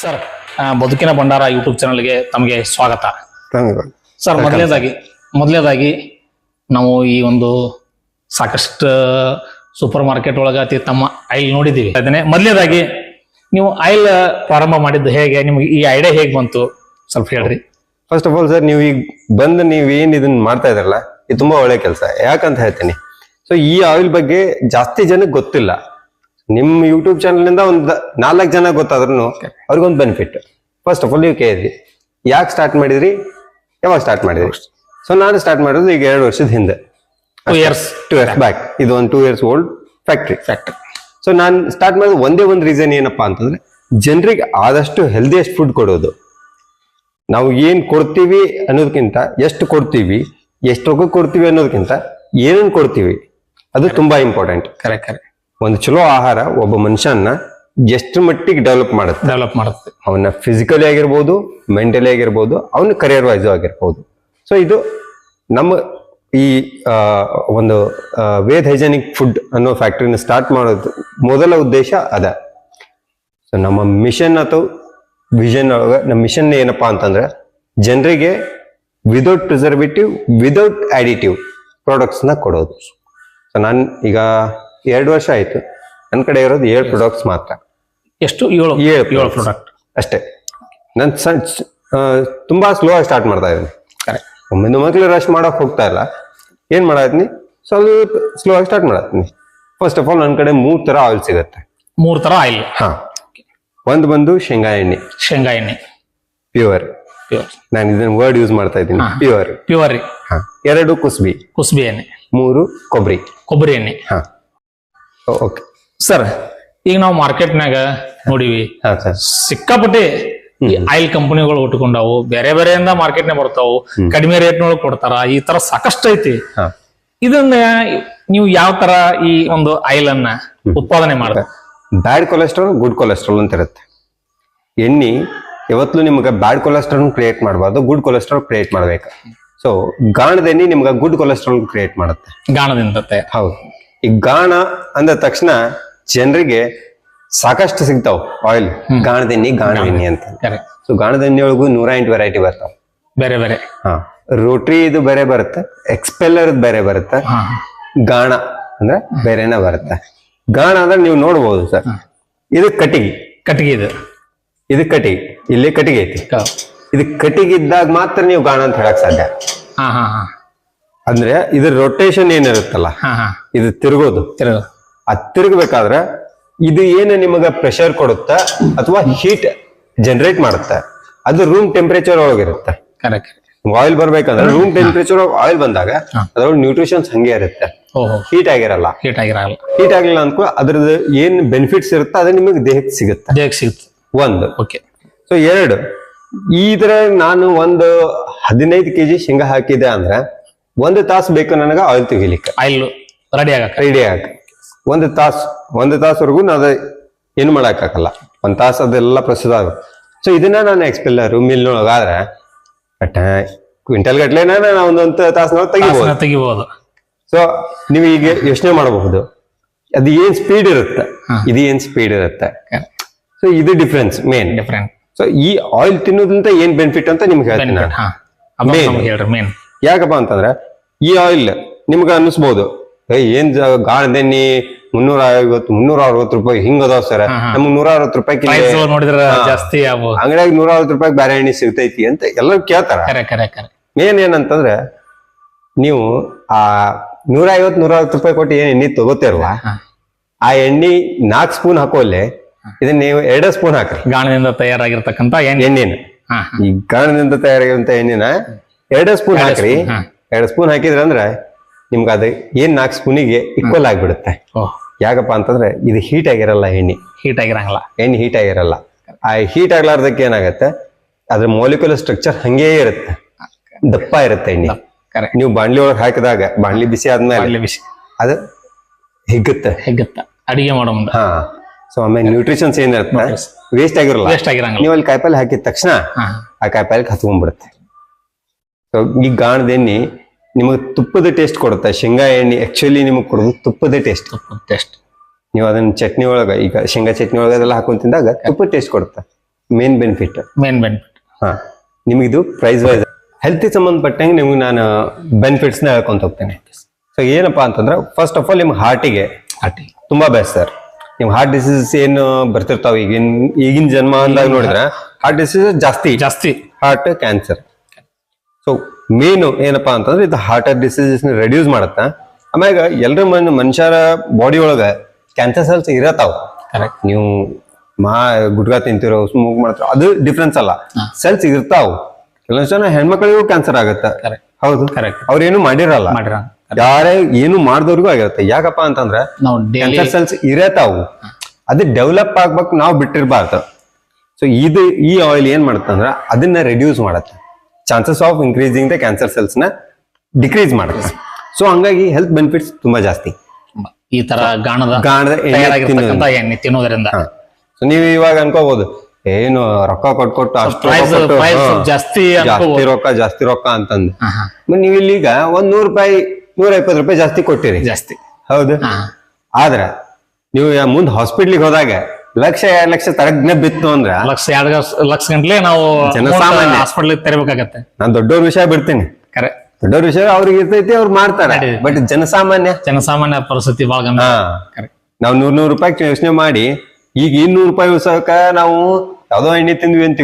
ಸರ್ ಬದುಕಿನ ಭಂಡಾರ ಯೂಟ್ಯೂಬ್ ಚಾನಲ್ಗೆ ತಮಗೆ ಸ್ವಾಗತ. ಸರ್ ಮೊದಲನೇದಾಗಿ ಮೊದಲನೇದಾಗಿ ನಾವು ಈ ಒಂದು ಸಾಕಷ್ಟು ಸೂಪರ್ ಮಾರ್ಕೆಟ್ ಒಳಗ ಅತಿ ತಮ್ಮ ಆಯಿಲ್ ನೋಡಿದೀವಿ ಅದನ್ನೇ ಮೊದಲನೇದಾಗಿ ನೀವು ಆಯಿಲ್ ಪ್ರಾರಂಭ ಮಾಡಿದ್ದು ಹೇಗೆ ನಿಮ್ಗೆ ಈ ಐಡಿಯಾ ಹೇಗೆ ಬಂತು? ಸ್ವಲ್ಪ ಹೇಳ್ರಿ. ಫಸ್ಟ್ ಆಫ್ ಆಲ್ ಸರ್ ನೀವು ಈಗ ಬಂದು ನೀವು ಏನ್ ಇದನ್ನ ಮಾಡ್ತಾ ಇದ್ರಲ್ಲ ಇದು ತುಂಬಾ ಒಳ್ಳೆ ಕೆಲಸ. ಯಾಕಂತ ಹೇಳ್ತೀನಿ ಸೊ ಈ ಆಯಿಲ್ ಬಗ್ಗೆ ಜಾಸ್ತಿ ಜನಕ್ಕೆ ಗೊತ್ತಿಲ್ಲ. ನಿಮ್ ಯೂಟ್ಯೂಬ್ ಚಾನಲ್ ಇಂದ ಒಂದ್ ನಾಲ್ಕು ಜನ ಗೊತ್ತಾದ್ರೂ ಅವ್ರಿಗೊಂದು ಬೆನಿಫಿಟ್ ಫಸ್ಟ್ ಆಫ್ ಆಲ್ ನೀವು ಕೇಳಿದ್ರಿ. ಯಾಕೆ ಸ್ಟಾರ್ಟ್ ಮಾಡಿದ್ರಿ? ಯಾವಾಗ ಸ್ಟಾರ್ಟ್ ಮಾಡಿದ್ರಿ? ಸೊ ನಾನು ಸ್ಟಾರ್ಟ್ ಮಾಡೋದು ಈಗ ಎರಡು ವರ್ಷದ ಹಿಂದೆ. Two years two years back ಇದು ಒಂದು two years old factory factory so ನಾನು ಸ್ಟಾರ್ಟ್ ಮಾಡೋದು ಒಂದೇ ಒಂದು ರೀಸನ್ ಏನಪ್ಪಾ ಅಂತಂದ್ರೆ ಜನರಿಗೆ ಆದಷ್ಟು ಹೆಲ್ದಿಯಸ್ಟ್ ಫುಡ್ ಕೊಡೋದು. ನಾವು ಏನು ಕೊಡ್ತೀವಿ ಅನ್ನೋದಕ್ಕಿಂತ ಎಷ್ಟು ಕೊಡ್ತೀವಿ ಎಷ್ಟು ರೊಕ್ಕ ಕೊಡ್ತೀವಿ ಅನ್ನೋದಕ್ಕಿಂತ ಏನೇನು ಕೊಡ್ತೀವಿ ಅದು ತುಂಬಾ ಇಂಪಾರ್ಟೆಂಟ್ ಕರೆ ಕರೆ ಒಂದು ಚಲೋ ಆಹಾರ ಒಬ್ಬ ಮನುಷ್ಯನ ಎಷ್ಟು ಮಟ್ಟಿಗೆ ಡೆವಲಪ್ ಮಾಡುತ್ತೆ? ಡೆವಲಪ್ ಮಾಡುತ್ತೆ. ಅವನ ಫಿಸಿಕಲಿ ಆಗಿರ್ಬೋದು ಮೆಂಟಲಿ ಆಗಿರ್ಬೋದು ಅವನ ಕರಿಯರ್ ವೈಸ್ ಆಗಿರ್ಬೋದು. ಸೊ ಇದು ನಮ್ಮ ಈ ಒಂದು ವೇದ್ ಹೈಜೆನಿಕ್ ಫುಡ್ ಅನ್ನೋ ಫ್ಯಾಕ್ಟ್ರಿನ ಸ್ಟಾರ್ಟ್ ಮಾಡೋದು ಮೊದಲ ಉದ್ದೇಶ ಅದ. ಸೊ ನಮ್ಮ ಮಿಷನ್ ಅಥವಾ ವಿಷನ್ ಒಳಗೆ ನಮ್ಮ ಮಿಷನ್ ಏನಪ್ಪಾ ಅಂತಂದ್ರೆ ಜನರಿಗೆ ವಿದೌಟ್ ಪ್ರಿಸರ್ವೇಟಿವ್ ವಿದೌಟ್ ಪ್ರಾಡಕ್ಟ್ಸ್ ಪ್ರಾಡಕ್ಟ್ಸ್ನ ಕೊಡೋದು. ಸೊ ನಾನು ಈಗ ಎರಡು ವರ್ಷ ಆಯ್ತು. ನನ್ನ ಕಡೆ ಇರೋದು ಏಳು ಪ್ರಾಡಕ್ಟ್ಸ್ ಮಾತ್ರ. ಎಷ್ಟು? ಏಳು. ಏಳು ಏಳು ಪ್ರಾಡಕ್ಟ್ ಅಷ್ಟೇ. ನಾನು ಸಣ್ಣ ತುಂಬಾ ಸ್ಲೋ ಆಗಿ ಸ್ಟಾರ್ಟ್ ಮಾಡ್ತಾ ಇದ್ದೀನಿ ಒಮ್ಮೆ ಮಕ್ಳು ರಶ್ ಮಾಡೋಕೆ ಹೋಗ್ತಾ ಇಲ್ಲ. ಏನು ಮಾಡತ್ನಿ? ಸ್ವಲ್ಪ ಸ್ಲೋ ಆಗಿ ಸ್ಟಾರ್ಟ್ ಮಾಡತ್ನಿ. ಫಸ್ಟ್ ಆಫ್ ಆಲ್ ನನ್ನ ಕಡೆ ಮೂರು ತರ ಆಯಿಲ್ ಸಿಗುತ್ತೆ. ಮೂರು ತರ ಆಯಿಲ್ ಹಾಂ. ಒಂದು ಬಂದು ಶೇಂಗಾ ಎಣ್ಣೆ. ಶೇಂಗಾ ಎಣ್ಣೆ. ಪ್ಯೂರ್ ಪ್ಯೂರ್ ನಾನು ಇದನ್ನ ವರ್ಡ್ ಯೂಸ್ ಮಾಡ್ತಾ ಇದ್ದೀನಿ ಹಾ. ಪ್ಯೂರ್ ಪ್ಯೂರ್ ರೀ ಎರಡು ಕುಸ್ಬಿ. ಕುಸ್ಬಿ ಎಣ್ಣೆ. ಮೂರು ಕೊಬ್ಬರಿ. ಕೊಬ್ಬರಿ ಎಣ್ಣೆ. ಹಾ. ಓಕೆ. ಸರ್ ಈಗ ನಾವು ಮಾರ್ಕೆಟ್ನಾಗ ನೋಡಿವಿ. ಸಿಕ್ಕಾಪಟ್ಟೆ ಆಯಿಲ್ ಕಂಪನಿಗಳು ಉಟ್ಕೊಂಡಾವು. ಬೇರೆ ಬೇರೆಯಿಂದ ಮಾರ್ಕೆಟ್ನಾಗ ಬರ್ತಾವು. ಕಡಿಮೆ ರೇಟ್ನೊಳಗೆ ಕೊಡ್ತಾರ. ಈ ತರ ಸಾಕಷ್ಟು ಐತಿ. ಇದನ್ನ ನೀವು ಯಾವ ತರ ಈ ಒಂದು ಆಯಿಲ್ ಅನ್ನ ಉತ್ಪಾದನೆ ಮಾಡ್ತಾರೆ ಬ್ಯಾಡ್ ಕೊಲೆಸ್ಟ್ರಾಲ್ ಗುಡ್ ಕೊಲೆಸ್ಟ್ರಾಲ್ ಅಂತ ಇರುತ್ತೆ. ಎಣ್ಣೆ ಯಾವತ್ತೂ ನಿಮ್ಗೆ ಬ್ಯಾಡ್ ಕೊಲೆಸ್ಟ್ರಾಲ್ ಕ್ರಿಯೇಟ್ ಮಾಡಬಾರ್ದು ಗುಡ್ ಕೊಲೆಸ್ಟ್ರಾಲ್ ಕ್ರಿಯೇಟ್ ಮಾಡ್ಬೇಕು. ಸೊ ಗಾಣದ ಎಣ್ಣೆ ನಿಮ್ಗೆ ಗುಡ್ ಕೊಲೆಸ್ಟ್ರಾಲ್ ಕ್ರಿಯೇಟ್ ಮಾಡುತ್ತೆ. ಗಾಣದಿಂದ ಹೌದು. ಈ ಗಾಣ ಅಂದ ತಕ್ಷಣ ಜನರಿಗೆ ಸಾಕಷ್ಟು ಸಿಗ್ತಾವ ಆಯಿಲ್ ಗಾಣದ ಎಣ್ಣೆ ಗಾಣದ ಎಣ್ಣೆ ಅಂತ. ಸೊ ಗಾಣದ ಎಣ್ಣೆ ಒಳಗೂ ನೂರ ಎಂಟು ವೆರೈಟಿ ಬರ್ತಾವ. ಬೇರೆ ಬೇರೆ. ಹಾ. ರೋಟ್ರಿ ಇದು ಬೇರೆ ಬರುತ್ತೆ ಎಕ್ಸ್ಪೆಲ್ಲರ್ ಬೇರೆ ಬರುತ್ತೆ ಗಾಣ ಅಂದ್ರೆ ಬೇರೆನ ಬರುತ್ತೆ. ಗಾಣ ಅಂದ್ರೆ ನೀವು ನೋಡ್ಬೋದು ಸರ್. ಇದು ಕಟ್ಟಿಗೆ. ಕಟ್ಟಿಗೆ ಇದು. ಇದು ಕಟ್ಟಿಗೆ. ಇಲ್ಲಿ ಕಟ್ಟಿಗೆ ಐತಿ. ಇದು ಕಟ್ಟಿಗೆ ಇದ್ದಾಗ ಮಾತ್ರ ನೀವು ಗಾಣ ಅಂತ ಹೇಳಕ್ ಸಾಧ್ಯ. ಹಾ ಹಾ ಹಾ. ಅಂದ್ರೆ ಇದ್ರ ರೊಟೇಷನ್ ಏನಿರುತ್ತಲ್ಲ. ಇದು ತಿರುಗೋದು. ತಿರುಗು. ಆ ತಿರುಗಬೇಕಾದ್ರೆ ಇದು ಏನು ನಿಮಗೆ ಪ್ರೆಷರ್ ಕೊಡುತ್ತೆ ಅಥವಾ ಹೀಟ್ ಜನರೇಟ್ ಮಾಡುತ್ತೆ ಅದು ರೂಮ್ ಟೆಂಪರೇಚರ್ ಒಳಗಿರುತ್ತೆ. ಇರುತ್ತೆ ಕರೆ ಆಯಿಲ್ ಬರ್ಬೇಕಂದ್ರೆ ರೂಮ್ ಟೆಂಪರೇಚರ್ ಆಯಿಲ್ ಬಂದಾಗ. ಅದ್ರೊಳಗೆ ನ್ಯೂಟ್ರಿಷನ್ಸ್ ಹಂಗೆ ಇರುತ್ತೆ. ಹೀಟ್ ಆಗಿರಲ್ಲ. ಹೀಟ್ ಆಗಿರಲ್ಲ. ಹೀಟ್ ಆಗಿಲ್ಲ ಅನ್ಕೋ ಅದ್ರದ್ದು ಏನ್ ಬೆನಿಫಿಟ್ಸ್ ಇರುತ್ತೆ ಅದೇ ನಿಮಗೆ ದೇಹಕ್ಕೆ ಸಿಗುತ್ತೆ. ದೇಹಕ್ಕೆ ಸಿಗುತ್ತೆ. ಒಂದು. ಓಕೆ ಸೊ ಎರಡು ಇದ್ರ ನಾನು ಒಂದು ಹದಿನೈದು ಕೆಜಿ ಶೇಂಗಾ ಹಾಕಿದೆ ಅಂದ್ರೆ ಒಂದು ತಾಸು ಬೇಕು ನನಗೆ ಆಯಿಲ್ ತೆಗಿಲಿಕ್ಕೆ. ಆಯಿಲ್ ರೆಡಿ ಆಗಕ್ಕೆ ರೆಡಿ ಆಗ ಒಂದು ತಾಸು ಒಂದು ತಾಸವರೆಗೂ ನಾನು ಅದು ಏನು ಮಾಡೋಕ್ಕಾಗಲ್ಲ ಒಂದ್ ತಾಸು ಅದೆಲ್ಲ ಪ್ರಸ್ತುತ ಆಗ ಸೊ ಇದನ್ನ ನಾನು ಎಕ್ಸ್ಪೆಲ್ಲರ್ ಮಿಲ್ನೊಳಗಾದ್ರೆ ಬಟ್ ಕ್ವಿಂಟಲ್ ಗಟ್ಲೆ ನಾನು ಒಂದೊಂದು ತಾಸಿನೊಳಗೆ ತೆಗಿಬೋದು. ತೆಗಿಬಹುದು ಸೊ ನೀವು ಈಗ ಯೋಚನೆ ಮಾಡಬಹುದು. ಅದು ಏನ್ ಸ್ಪೀಡ್ ಇರುತ್ತೆ? ಇದು ಏನ್ ಸ್ಪೀಡ್ ಇರುತ್ತೆ? ಸೊ ಇದು ಡಿಫ್ರೆನ್ಸ್ ಮೇನ್ ಡಿಫ್ರೆಂಟ್ ಸೊ ಈ ಆಯಿಲ್ ತಿನ್ನೋದ್ರಿಂದ ಏನ್ ಬೆನಿಫಿಟ್ ಅಂತ ನಿಮ್ಗೆ ಹೇಳ್ತೀನಿ ಮೇನ್ ಯಾಕಪ್ಪ ಅಂತಂದ್ರೆ ಈ ಆಯಿಲ್ ನಿಮ್ಗೆ ಅನಿಸ್ಬೋದು ಏ ಏನ್ ಗಾಣದೆಣ್ಣಿ ಮುನ್ನೂರ ಐವತ್ತು ಮುನ್ನೂರ ಅರವತ್ತು ರೂಪಾಯಿ ಹಿಂಗ ಅದಾವ ಸರ್. ನಮ್ಗೆ ನೂರ ಅರವತ್ತು ರೂಪಾಯಿ ನೋಡಿದ್ರೆ ಜಾಸ್ತಿ ಅಂಗಡಿಯಾಗ ನೂರ ಅರವತ್ತು ರೂಪಾಯಿ ಬ್ಯಾರೆ ಎಣ್ಣೆ ಸಿಗ್ತೈತಿ ಅಂತ ಎಲ್ಲರೂ ಕೇಳ್ತಾರ. ಏನಂತಂದ್ರೆ ನೀವು ಆ ನೂರ ಐವತ್ತು ನೂರ ಅರವತ್ತು ರೂಪಾಯಿ ಕೊಟ್ಟು ಏನ್ ಎಣ್ಣೆ ತಗೋತಿರಲ್ಲ ಆ ಎಣ್ಣೆ ನಾಲ್ಕು ಸ್ಪೂನ್ ಹಾಕೋಲ್ಲೇ ಇದನ್ನ ನೀವು ಎರಡೇ ಸ್ಪೂನ್ ಹಾಕ್ರಿ. ಗಾಣದಿಂದ ತಯಾರಾಗಿರ್ತಕ್ಕಂತ ಎಣ್ಣೆ. ಎಣ್ಣೆನ. ಈ ಗಾಣದಿಂದ ತಯಾರಾಗಿರುವಂತ ಎಣ್ಣೆನ ಎರಡೇ ಸ್ಪೂನ್ ಹಾಕ್ರಿ. ಎರಡು ಸ್ಪೂನ್ ಹಾಕಿದ್ರೆ ಅಂದ್ರೆ ನಿಮ್ಗೆ ಅದು ಏನ್ ನಾಲ್ಕು ಸ್ಪೂನಿಗೆ ಈಕ್ವಲ್ ಆಗಿಬಿಡುತ್ತೆ. ಯಾಕಪ್ಪ ಅಂತಂದ್ರೆ ಇದು ಹೀಟ್ ಆಗಿರಲ್ಲ ಎಣ್ಣೆ. ಹೀಟ್ ಆಗಿರಂಗಿಲ್ಲ. ಎಣ್ಣೆ ಹೀಟ್ ಆಗಿರಲ್ಲ. ಆ ಹೀಟ್ ಆಗ್ಲಾರ್ದಕ್ಕೆ ಏನಾಗತ್ತೆ? ಅದ್ರ ಮೌಲಿಕ್ಯುಲರ್ ಸ್ಟ್ರಕ್ಚರ್ ಹಂಗೇ ಇರುತ್ತೆ. ದಪ್ಪ ಇರುತ್ತೆ ಎಣ್ಣೆ. ನೀವು ಬಾಣ್ಲಿ ಒಳಗೆ ಹಾಕಿದಾಗ ಬಾಣ್ಲಿ ಬಿಸಿ ಆದ್ಮೇಲೆ ಬಿಸಿ. ಅದು ಹಿಗ್ಗುತ್ತೆ. ಹಿಗ್ಗುತ್ತೆ. ಅಡಿಗೆ ಮಾಡೋ ಮುಂದೆ. ಹಾ. ಸೊ ಆಮೇಲೆ ನ್ಯೂಟ್ರಿಷನ್ಸ್ ಏನಿರುತ್ತೆ? ವೇಸ್ಟ್ ಆಗಿರಲ್ಲ. ವೇಸ್ಟ್ ಆಗಿರಂಗಿಲ್ಲ. ನೀವು ಅಲ್ಲಿ ಕಾಯಿಪಲ್ಲೆ ಹಾಕಿದ ತಕ್ಷಣ ಆ ಕಾಯಿಪಲ್ಲೆ ಹತ್ಕೊಂಡ್ಬಿಡುತ್ತೆ. ಸೊ ಈ ಗಾಣದ ಎಣ್ಣೆ ನಿಮಗೆ ತುಪ್ಪದ ಟೇಸ್ಟ್ ಕೊಡುತ್ತೆ. ಶೇಂಗಾ ಎಣ್ಣೆ ಆಕ್ಚುಲಿ ನಿಮಗೆ ಕೊಡೋದು ತುಪ್ಪದ ಟೇಸ್ಟ್ ಟೇಸ್ಟ್ ನೀವು ಅದನ್ನ ಚಟ್ನಿ ಒಳಗ ಈಗ ಶೇಂಗಾ ಚಟ್ನಿ ಒಳಗ ಅದೆಲ್ಲ ಹಾಕೊಂಡು ತಿಂದಾಗ ತುಪ್ಪ ಟೇಸ್ಟ್ ಕೊಡುತ್ತೆ. ಮೇನ್ ಬೆನಿಫಿಟ್ ಮೇನ್ ಬೆನಿಫಿಟ್ ಹಾ. ನಿಮಗಿದು ಪ್ರೈಸ್ ವೈಸ್ ಹೆಲ್ತಿಗೆ ಸಂಬಂಧಪಟ್ಟಂಗೆ ನಿಮ್ಗೆ ನಾನು ಬೆನಿಫಿಟ್ಸ್ನ ಹೇಳ್ಕೊಂತ ಹೋಗ್ತೇನೆ. ಸೊ ಏನಪ್ಪಾ ಅಂತಂದ್ರೆ ಫಸ್ಟ್ ಆಫ್ ಆಲ್ ನಿಮ್ ಹಾರ್ಟಿಗೆ ಹಾರ್ಟಿಗೆ ತುಂಬಾ ಬೆಸ್ಟ್ ಸರ್ ನಿಮ್ ಹಾರ್ಟ್ ಡಿಸೀಸಸ್ ಏನು ಬರ್ತಿರ್ತಾವ ಈಗಿನ ಈಗಿನ ಜನ್ಮ ಅಂದಾಗ ನೋಡಿದ್ರೆ ಹಾರ್ಟ್ ಡಿಸೀಸಸ್ ಜಾಸ್ತಿ. ಜಾಸ್ತಿ. ಹಾರ್ಟ್ ಕ್ಯಾನ್ಸರ್ ಸೊ ಮೇನು ಏನಪ್ಪಾ ಅಂತಂದ್ರೆ ಇದು ಹಾರ್ಟ್ ಡಿಸೀಸಸ್ ರೆಡ್ಯೂಸ್ ಮಾಡತ್ತ. ಆಮ್ಯಾಗ ಎಲ್ರ ಮನ್ ಮನುಷ್ಯರ ಬಾಡಿ ಒಳಗ ಕ್ಯಾನ್ಸರ್ ಸೆಲ್ಸ್ ಇರತ್ತಾವ. ಕರೆಕ್ಟ್ ನೀವು ಮಾ ಗುಟ್ಕಾ ತಿಂತಿರೋ ಸ್ಮೋಕ್ ಮಾಡ್ತಿರೋ ಅದು ಡಿಫ್ರೆನ್ಸ್ ಅಲ್ಲ. ಸೆಲ್ಸ್ ಇರ್ತಾವ. ಕೆಲವೊಂದ್ಸ ಜನ ಹೆಣ್ಮಕ್ಳಿಗೂ ಕ್ಯಾನ್ಸರ್ ಆಗತ್ತೆ. ಹೌದು. ಕರೆಕ್ಟ್ ಅವ್ರೇನು ಮಾಡಿರಲ್ಲ. ಮಾಡಿರ. ಯಾರೇ ಏನು ಮಾಡಿದವ್ರಿಗೂ ಆಗಿರುತ್ತೆ. ಯಾಕಪ್ಪ ಅಂತಂದ್ರೆ ಕ್ಯಾನ್ಸರ್ ಸೆಲ್ಸ್ ಇರತಾವು ಅದು ಡೆವಲಪ್ ಆಗ್ಬೇಕು ನಾವು ಬಿಟ್ಟಿರ್ಬಾರ್ದು. ಸೊ ಇದು ಈ ಆಯಿಲ್ ಏನ್ ಮಾಡುತ್ತಂದ್ರೆ ಅದನ್ನ ರೆಡ್ಯೂಸ್ ಮಾಡುತ್ತೆ. Chances of increasing the cancer ಸೆಲ್ಸ್ನ decrease ಮಾಡುತ್ತೆ ಸೊ ಹಂಗಾಗಿ ಹೆಲ್ತ್ ಬೆನಿಫಿಟ್ಸ್ ತುಂಬಾ ಜಾಸ್ತಿ. ಈ ತರ ಗಾಣದ ಗಾಣದ ಎಣ್ಣೆ ತಿನ್ನೋದ್ರಿಂದ ಸೊ ನೀವು ಇವಾಗ ಅನ್ಕೋಬಹುದು ಏನು ರೊಕ್ಕ ಕೊಟ್ಕೊಟ್ಟು ಅಷ್ಟು ಕೊಟ್ಟು, ಜಾಸ್ತಿ ಜಾಸ್ತಿ ರೊಕ್ಕ ಜಾಸ್ತಿ ರೊಕ್ಕ ಅಂತಂದು. ನೀವ್ ಇಲ್ಲಿಗ ಒಂದ್ ನೂರ್ ರೂಪಾಯಿ ನೂರ ಇಪ್ಪತ್ತು ರೂಪಾಯಿ ಜಾಸ್ತಿ ಕೊಟ್ಟಿರಿ. ಜಾಸ್ತಿ. ಹೌದು. ಆದ್ರೆ ಆದ್ರ ನೀವು ಮುಂದ್ ಹಾಸ್ಪಿಟ್ಲಿಗೆ ಹೋದಾಗ ಲಕ್ಷ ಎರಡ್ ಲಕ್ಷ ತರಗ್ನೆ ಬಿತ್ತು ಅಂದ್ರ ಲಕ್ಷ ಎರಡು ಲಕ್ಷ ಗಂಟ್ಲೆ ನಾವು ಜನಸಾಮಾನ್ಯ. ಹಾಸ್ಪಿಟಲ್ ತೆರಬೇಕಾಗತ್ತೆ. ನಾನ್ ದೊಡ್ಡವ್ರ ವಿಷಯ ಬಿಡ್ತೀನಿ. ಕರೆ ದೊಡ್ಡವ್ರ ವಿಷಯ ಅವ್ರಿಗೆ ಇರ್ತೈತಿ ಅವ್ರು ಮಾಡ್ತಾರೆ. ಬಟ್ ಜನಸಾಮಾನ್ಯ. ಜನಸಾಮಾನ್ಯ ಪರಿಸ್ಥಿತಿ ಬಹಳ ಕರೆ ನಾವ್ ನೂರ್ ನೂರ್ ರೂಪಾಯಿ ಯೋಚನೆ ಮಾಡಿ ಈಗ ಇನ್ನೂರು ರೂಪಾಯಿ ಉಳ್ಸಕ ನಾವು ಯಾವ್ದೋ ಎಣ್ಣೆ ತಿಂದ್ವಿ ಅಂತ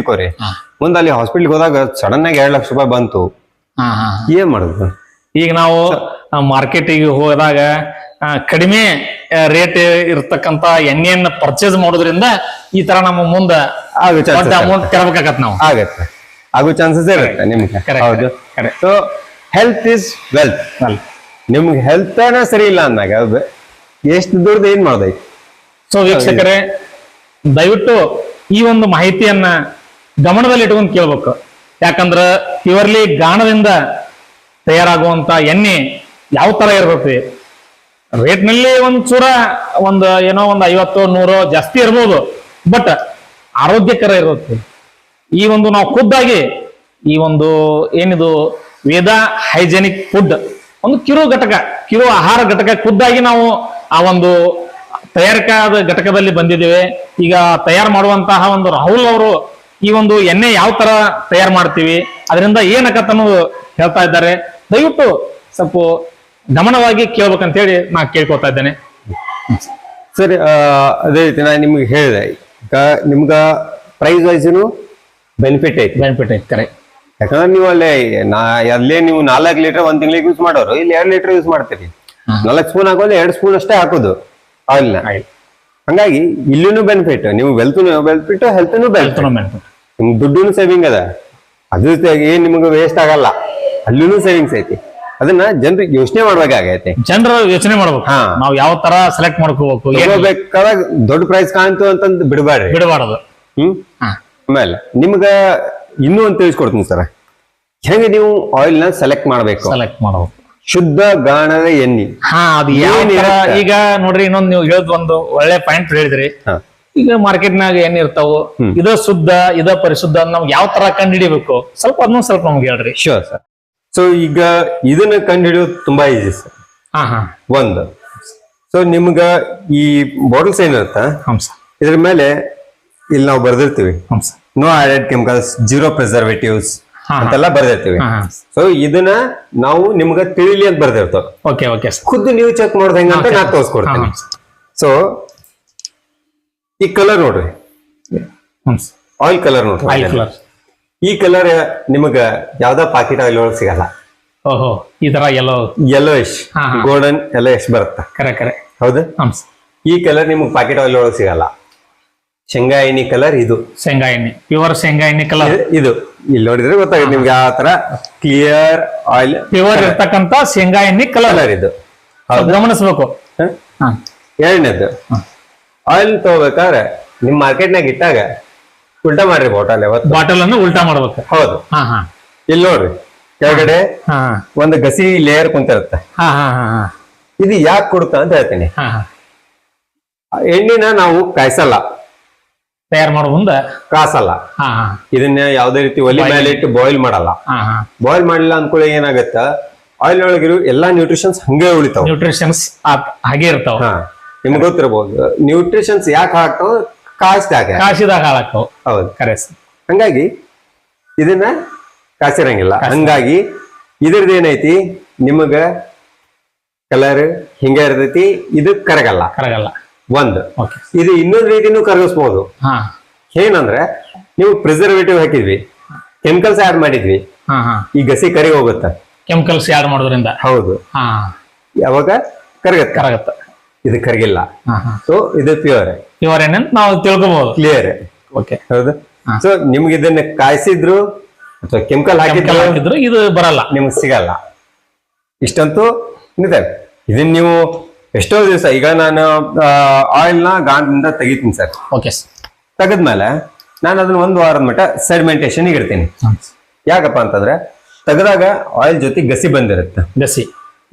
ಮುಂದೆ ಅಲ್ಲಿ ಹಾಸ್ಪಿಟ್ಲ್ಗೆ ಹೋದಾಗ ಸಡನ್ ಆಗಿ ಎರಡ್ ಲಕ್ಷ ರೂಪಾಯಿ ಬಂತು. ಏನ್ ಮಾಡುದು? ಈಗ ನಾವು ಮಾರ್ಕೆಟಿಗೆ ಹೋದಾಗ ಕಡಿಮೆ ರೇಟ್ ಇರ್ತಕ್ಕಂತ ಎಣ್ಣೆಯನ್ನ ಪರ್ಚೇಸ್ ಮಾಡೋದ್ರಿಂದ ಈ ತರ ನಮ್ಮ ಮುಂದೆ ಅಮೌಂಟ್ ತೆರಬೇಕಾಗತ್ತೆ ನಾವು. ಆಗತ್ತೆ. ಆಗೋ ಚಾನ್ಸಸ್ ಇರುತ್ತೆ ನಿಮ್ಗೆ. ಹೌದು. ಸೊ ಹೆಲ್ತ್ ಇಸ್ ವೆಲ್ತ್ ನಿಮ್ಗೆ ಹೆಲ್ತ್ ಸರಿ ಇಲ್ಲ ಅಂದಾಗ ಎಷ್ಟು ದುಡ್ದು ಏನ್ ಮಾಡ್ದೈತಿ? ಸೊ ವೀಕ್ಷಕರೇ ದಯವಿಟ್ಟು ಈ ಒಂದು ಮಾಹಿತಿಯನ್ನ ಗಮನದಲ್ಲಿ ಇಟ್ಕೊಂಡು ಕೇಳ್ಬೇಕು. ಯಾಕಂದ್ರ ಪ್ಯೂರ್ಲಿ ಗಾಣದಿಂದ ತಯಾರಾಗುವಂತ ಎಣ್ಣೆ ಯಾವ ತರ ಇರ್ತೈತಿ ರೇಟ್ನಲ್ಲಿ ಒಂದ್ ಚೂರ ಒಂದು ಏನೋ ಒಂದು ಐವತ್ತು ನೂರು ಜಾಸ್ತಿ ಇರ್ಬೋದು. ಬಟ್ ಆರೋಗ್ಯಕರ ಇರುತ್ತೆ. ಈ ಒಂದು ನಾವು ಖುದ್ದಾಗಿ ಈ ಒಂದು ಏನಿದು ವೇದ ಹೈಜೆನಿಕ್ ಫುಡ್ ಒಂದು ಕಿರು ಘಟಕ, ಕಿರು ಆಹಾರ ಘಟಕ ಖುದ್ದಾಗಿ ನಾವು ಆ ಒಂದು ತಯಾರಿಕಾದ ಘಟಕದಲ್ಲಿ ಬಂದಿದ್ದೇವೆ. ಈಗ ತಯಾರು ಮಾಡುವಂತಹ ಒಂದು ರಾಹುಲ್ ಅವರು ಈ ಒಂದು ಎಣ್ಣೆ ಯಾವ ತರ ತಯಾರು ಮಾಡ್ತೀವಿ, ಅದರಿಂದ ಏನಕತ್ತ ಅನ್ನೋದು ಹೇಳ್ತಾ ಇದ್ದಾರೆ. ದಯವಿಟ್ಟು ಸ್ವಲ್ಪ ಗಮನವಾಗಿ ಕೇಳ್ಬೇಕಂತೇಳಿ ನಾ ಕೇಳ್ಕೊತಾ ಇದ್ದೇನೆ. ಸರಿ ಅದೇ ರೀತಿ ನಾನು ನಿಮ್ಗೆ ಹೇಳಿದೆ ಈಗ ನಿಮ್ಗ ಪ್ರೈಸ್ ವೈಸ್ನು ಬೆನಿಫಿಟ್ ಐತಿ. ಬೆನಿಫಿಟ್ ಐತಿ ಕರೆ ಯಾಕಂದ್ರೆ ನೀವು ಅಲ್ಲೇ ನಾ ಅಲ್ಲೇ ನೀವು ನಾಲ್ಕು ಲೀಟರ್ ಒಂದ್ ತಿಂಗಳಿಗೆ ಯೂಸ್ ಮಾಡೋರು ಇಲ್ಲಿ ಎರಡು ಲೀಟರ್ ಯೂಸ್ ಮಾಡ್ತೀರಿ. ನಾಲ್ಕು ಸ್ಪೂನ್ ಹಾಕೋದು ಎರಡು ಸ್ಪೂನ್ ಅಷ್ಟೇ ಹಾಕೋದು ಆಯಿಲ್ನ ಹಂಗಾಗಿ ಇಲ್ಲಿನೂ ಬೆನಿಫಿಟ್ ನೀವು ವೆಲ್ತ್ ಬೆನಿಫಿಟ್ ಹೆಲ್ತ್ನು ಬೆನಿಫಿಟ್ ನಿಮ್ ದುಡ್ಡು ಸೇವಿಂಗ್ ಅದ. ಅದ್ರ ಏನ್ ನಿಮ್ಗೆ ವೇಸ್ಟ್ ಆಗಲ್ಲ. ಅಲ್ಲೂ ಸೇವಿಂಗ್ಸ್ ಐತಿ. ಅದನ್ನ ಜನರಿಗೆ ಯೋಚನೆ ಮಾಡ್ಬೇಕಾಗೈತೆ. ಜನರ ಯೋಚನೆ ಮಾಡ್ಬೇಕು. ಹಾ. ನಾವು ಯಾವ ತರ ಸೆಲೆಕ್ಟ್ ಮಾಡ್ಕೋಬೇಕು ಏನ್ ತಗೋಬೇಕಾದಾಗ ದೊಡ್ಡ ಪ್ರೈಸ್ ಕಾಣ್ತು ಅಂತಂದ್ ಬಿಡಬೇಡ್ರಿ. ಬಿಡಬಾರದು. ಹ್ಮ್? ಹಾ. ಆಮೇಲೆ ನಿಮ್ಗ ಇನ್ನೂ ಒಂದು ತಿಳಿಸ್ಕೊಡ್ತೀನಿ ಸರ್. ಹೆಂಗೆ ನೀವು ಆಯಿಲ್ನ ಸೆಲೆಕ್ಟ್ ಮಾಡ್ಬೇಕು? ಸೆಲೆಕ್ಟ್ ಮಾಡಬೇಕು. ಶುದ್ಧ ಗಾಣದ ಎಣ್ಣೆ. ಹಾ ಅದು ಯಾವ ಏನ್ ತರ? ಇರುತ್ತೆ? ಈಗ ನೋಡ್ರಿ ಇನ್ನೊಂದು ನೀವು ಹೇಳದ್ ಒಂದು ಒಳ್ಳೆ ಪಾಯಿಂಟ್ ಹೇಳಿದ್ರಿ. ಹಾ. ಈಗ ಮಾರ್ಕೆಟ್ನಾಗ ಏನ್ ಇರ್ತಾವು. ಇದ ಶುದ್ಧ ಇದ ಪರಿಶುದ್ಧ ನಮ್ಗೆ ಯಾವ ತರ ಕಂಡು ಹಿಡಿಬೇಕು? ಸ್ವಲ್ಪ ಅದನ್ನ ಸ್ವಲ್ಪ ನಮ್ಗೆ ಹೇಳ್ರಿ. ಶೋರ್ ಸರ್ ಸೊ ಈಗ ಇದನ್ನ ಕಂಡುಹಿಡಿಯೋದು ತುಂಬಾ ಈಸಿ ಸರ್ ಹಾ ಹಾ. ಒಂದು. ಸೊ ನಿಮ್ಗ ಈ ಬಾಟಲ್ಸ್ ಏನಿರುತ್ತ? ಹಂಸ ಇದ್ರ ಮೇಲೆ ಇಲ್ಲಿ ನಾವು ಬರ್ದಿರ್ತೀವಿ. Sir no added chemicals zero preservatives ಹಾ, ಹಾ. ಅಂತೆಲ್ಲ ಬರ್ದಿರ್ತೀವಿ. ಹಾ ಹಾ. ಸೊ ಇದನ್ನ ನಾವು ನಿಮ್ಗ ತಿಳಿಲಿ ಅಂತ ಬರ್ದಿರ್ತೇವೆ. ಓಕೆ ಓಕೆ ಸರ್ ಖುದ್ದು ನೀವು ಚೆಕ್ ಮಾಡೋದು ಹೆಂಗಂತ ನಾ ತೋರಿಸ್ಕೊಡ್ತೀನಿ. ಸೊ ಈ ಕಲರ್ ನೋಡ್ರಿ. ಸರ್ ಆಯಿಲ್ ಕಲರ್ ನೋಡ್ರಿ. ಆಯಿಲ್ ಕಲರ್ ಈ ಕಲರ್ ನಿಮಗ ಯಾವ್ದೋ ಪಾಕೆಟ್ ಆಯಿಲ್ ಒಳಗೆ ಸಿಗಲ್ಲ. ಓಹೋ ಈ ತರ ಎಲ್ಲೋ ಯೆಲ್ಲೋಯಿಶ್ ಹಾ. ಗೋಲ್ಡನ್ ಎಲ್ಲ ಎಷ್ಟು ಬರುತ್ತೆ? ಕರೆ ಕರೆ. ಹೌದು? ಈ ಕಲರ್ ನಿಮಗೆ ಪಾಕೆಟ್ ಆಯಿಲ್ ಒಳಗೆ ಸಿಗಲ್ಲ. ಶೇಂಗಾ ಎಣ್ಣೆ ಕಲರ್ ಇದು. ಶೇಂಗಾ ಎಣ್ಣೆ ಪ್ಯೂರ್ ಶೇಂಗಾ ಎಣ್ಣೆ ಕಲರ್ ಇದು- ಇಲ್ಲಿ ನೋಡಿದ್ರೆ ಗೊತ್ತಾಗುತ್ತೆ ನಿಮ್ಗೆ ಯಾವ ತರ ಕ್ಲಿಯರ್ ಆಯಿಲ್ ಪ್ಯೂರ್ ಇರ್ತಕ್ಕಂತ ಶೇಂಗಾ ಎಣ್ಣೆ ಕಲರ್ ಇದು. ಗಮನಿಸ್ಬೇಕು. ಎರಡನೇದು ಆಯಿಲ್ ತಗೋಬೇಕಾದ್ರೆ ನಿಮ್ ಮಾರ್ಕೆಟ್ನಾಗ ಇಟ್ಟಾಗ ಉಲ್ಟಾ ಮಾಡ್ರಿ ಬಾಟಲ್ ಯಾವತ್ತು. ಬಾಟಲ್ ಅನ್ನು ಉಲ್ಟಾ ಮಾಡ್ಬೇಕು. ಹೌದು. ಹಾ ಹಾ. ಇಲ್ಲಿ ನೋಡ್ರಿ ಕೆಳಗಡೆ ಒಂದು ಗಸಿ ಲೇಯರ್ ಕುಂತಿರುತ್ತೆ. ಇದು ಯಾಕೆ ಕೊಡ್ತ ಅಂತ ಹೇಳ್ತೀನಿ. ಎಣ್ಣೆನ ನಾವು ಕಾಯಿಸಲ್ಲ. ತಯಾರು ಮಾಡೋ ಮುಂದೆ? ಕಾಸಲ್ಲ. ಇದನ್ನ ಯಾವ್ದೇ ರೀತಿ ಒಲಿ ಮೇಲೆ ಇಟ್ಟು ಬಾಯ್ಲ್ ಮಾಡಲ್ಲ. ಬಾಯ್ಲ್ ಮಾಡಿಲ್ಲ ಅನ್ಕೊಳ್ಳಿ ಏನಾಗತ್ತ? ಆಯಿಲ್ ಒಳಗಿರೋ ಎಲ್ಲಾ ನ್ಯೂಟ್ರಿಷನ್ಸ್ ಹಂಗೆ ಉಳಿತಾವ. ನ್ಯೂಟ್ರಿಷನ್ಸ್ ಹಾಗೆ ಇರ್ತಾವ. ನಿಮ್ಗೆ ಗೊತ್ತಿರಬಹುದು ನ್ಯೂಟ್ರಿಷನ್ಸ್ ಯಾಕೆ ಹಾಕ್ತಾವ? ಕಾಯಿಸಿದಾಗ. ಕಾಸಿದಾಗ ಹಾಳಾಗ್ತಾವ. ಹೌದು. ಕರೆಸ್ ಹಂಗಾಗಿ ಇದನ್ನ ಕಾಸಿರಂಗಿಲ್ಲ ಹಂಗಾಗಿ ಇದ್ರದ್ದು ಏನೈತಿ? ನಿಮಗ ಕಲರ್ ಹಿಂಗ ಇರ್ತೈತಿ ಇದು ಕರಗಲ್ಲ. ಕರಗಲ್ಲ. ಒಂದು. ಓಕೆ ಇದು ಇನ್ನೊಂದು ರೀತಿನೂ ಕರಗಿಸ್ಬೋದು. ಹಾ. ಏನಂದ್ರೆ ನೀವು ಪ್ರಿಸರ್ವೇಟಿವ್ ಹಾಕಿದ್ವಿ ಕೆಮಿಕಲ್ಸ್ ಆಡ್ ಮಾಡಿದ್ವಿ ಈ ಗಸಿ ಕರಿ ಹೋಗುತ್ತೆ. ಕೆಮಿಕಲ್ಸ್ ಆಡ್ ಮಾಡೋದ್ರಿಂದ. ಹೌದು. ಯಾವಾಗ? ಕರಗತ್ತೆ. ಕರಗತ್ತ. ಇದು ಕರಗಿಲ್ಲ. ಸೊ ಇದು ಪ್ಯೂರ್ ಇವ್ರ ಏನಂತ ನಾವು ತಿಳ್ಕೊಬಹುದು ಕ್ಲಿಯರ್ ಓಕೆ ಹೌದು. ಸೊ ನಿಮ್ಗೆ ಇದನ್ನ ಕಾಯಿಸಿದ್ರು ಅಥವಾ ಕೆಮಿಕಲ್ ಹಾಕಿದ್ರೆ? ಹಾಕಿದ್ರು ಇದು ಬರಲ್ಲ. ನಿಮ್ಗೆ ಸಿಗಲ್ಲ. ಇಷ್ಟಂತೂ ಇದೆ. ಇದನ್ನ ನೀವು ಎಷ್ಟೋ ದಿವಸ ಈಗ ನಾನು ಆಯಿಲ್ನ ಗಾಂಧದಿಂದ ತೆಗಿತೀನಿ ಸರ್. ಓಕೆ ತೆಗೆದ್ಮೇಲೆ ನಾನು ಅದನ್ನ ಒಂದು ವಾರದ ಮಟ್ಟ ಸೆಡಿಮೆಂಟೇಶನ್ ಇಡ್ತೀನಿ. ಯಾಕಪ್ಪ ಅಂತಂದ್ರೆ ತೆಗೆದಾಗ ಆಯಿಲ್ ಜೊತೆ ಗಸಿ ಬಂದಿರುತ್ತೆ. ಗಸಿ.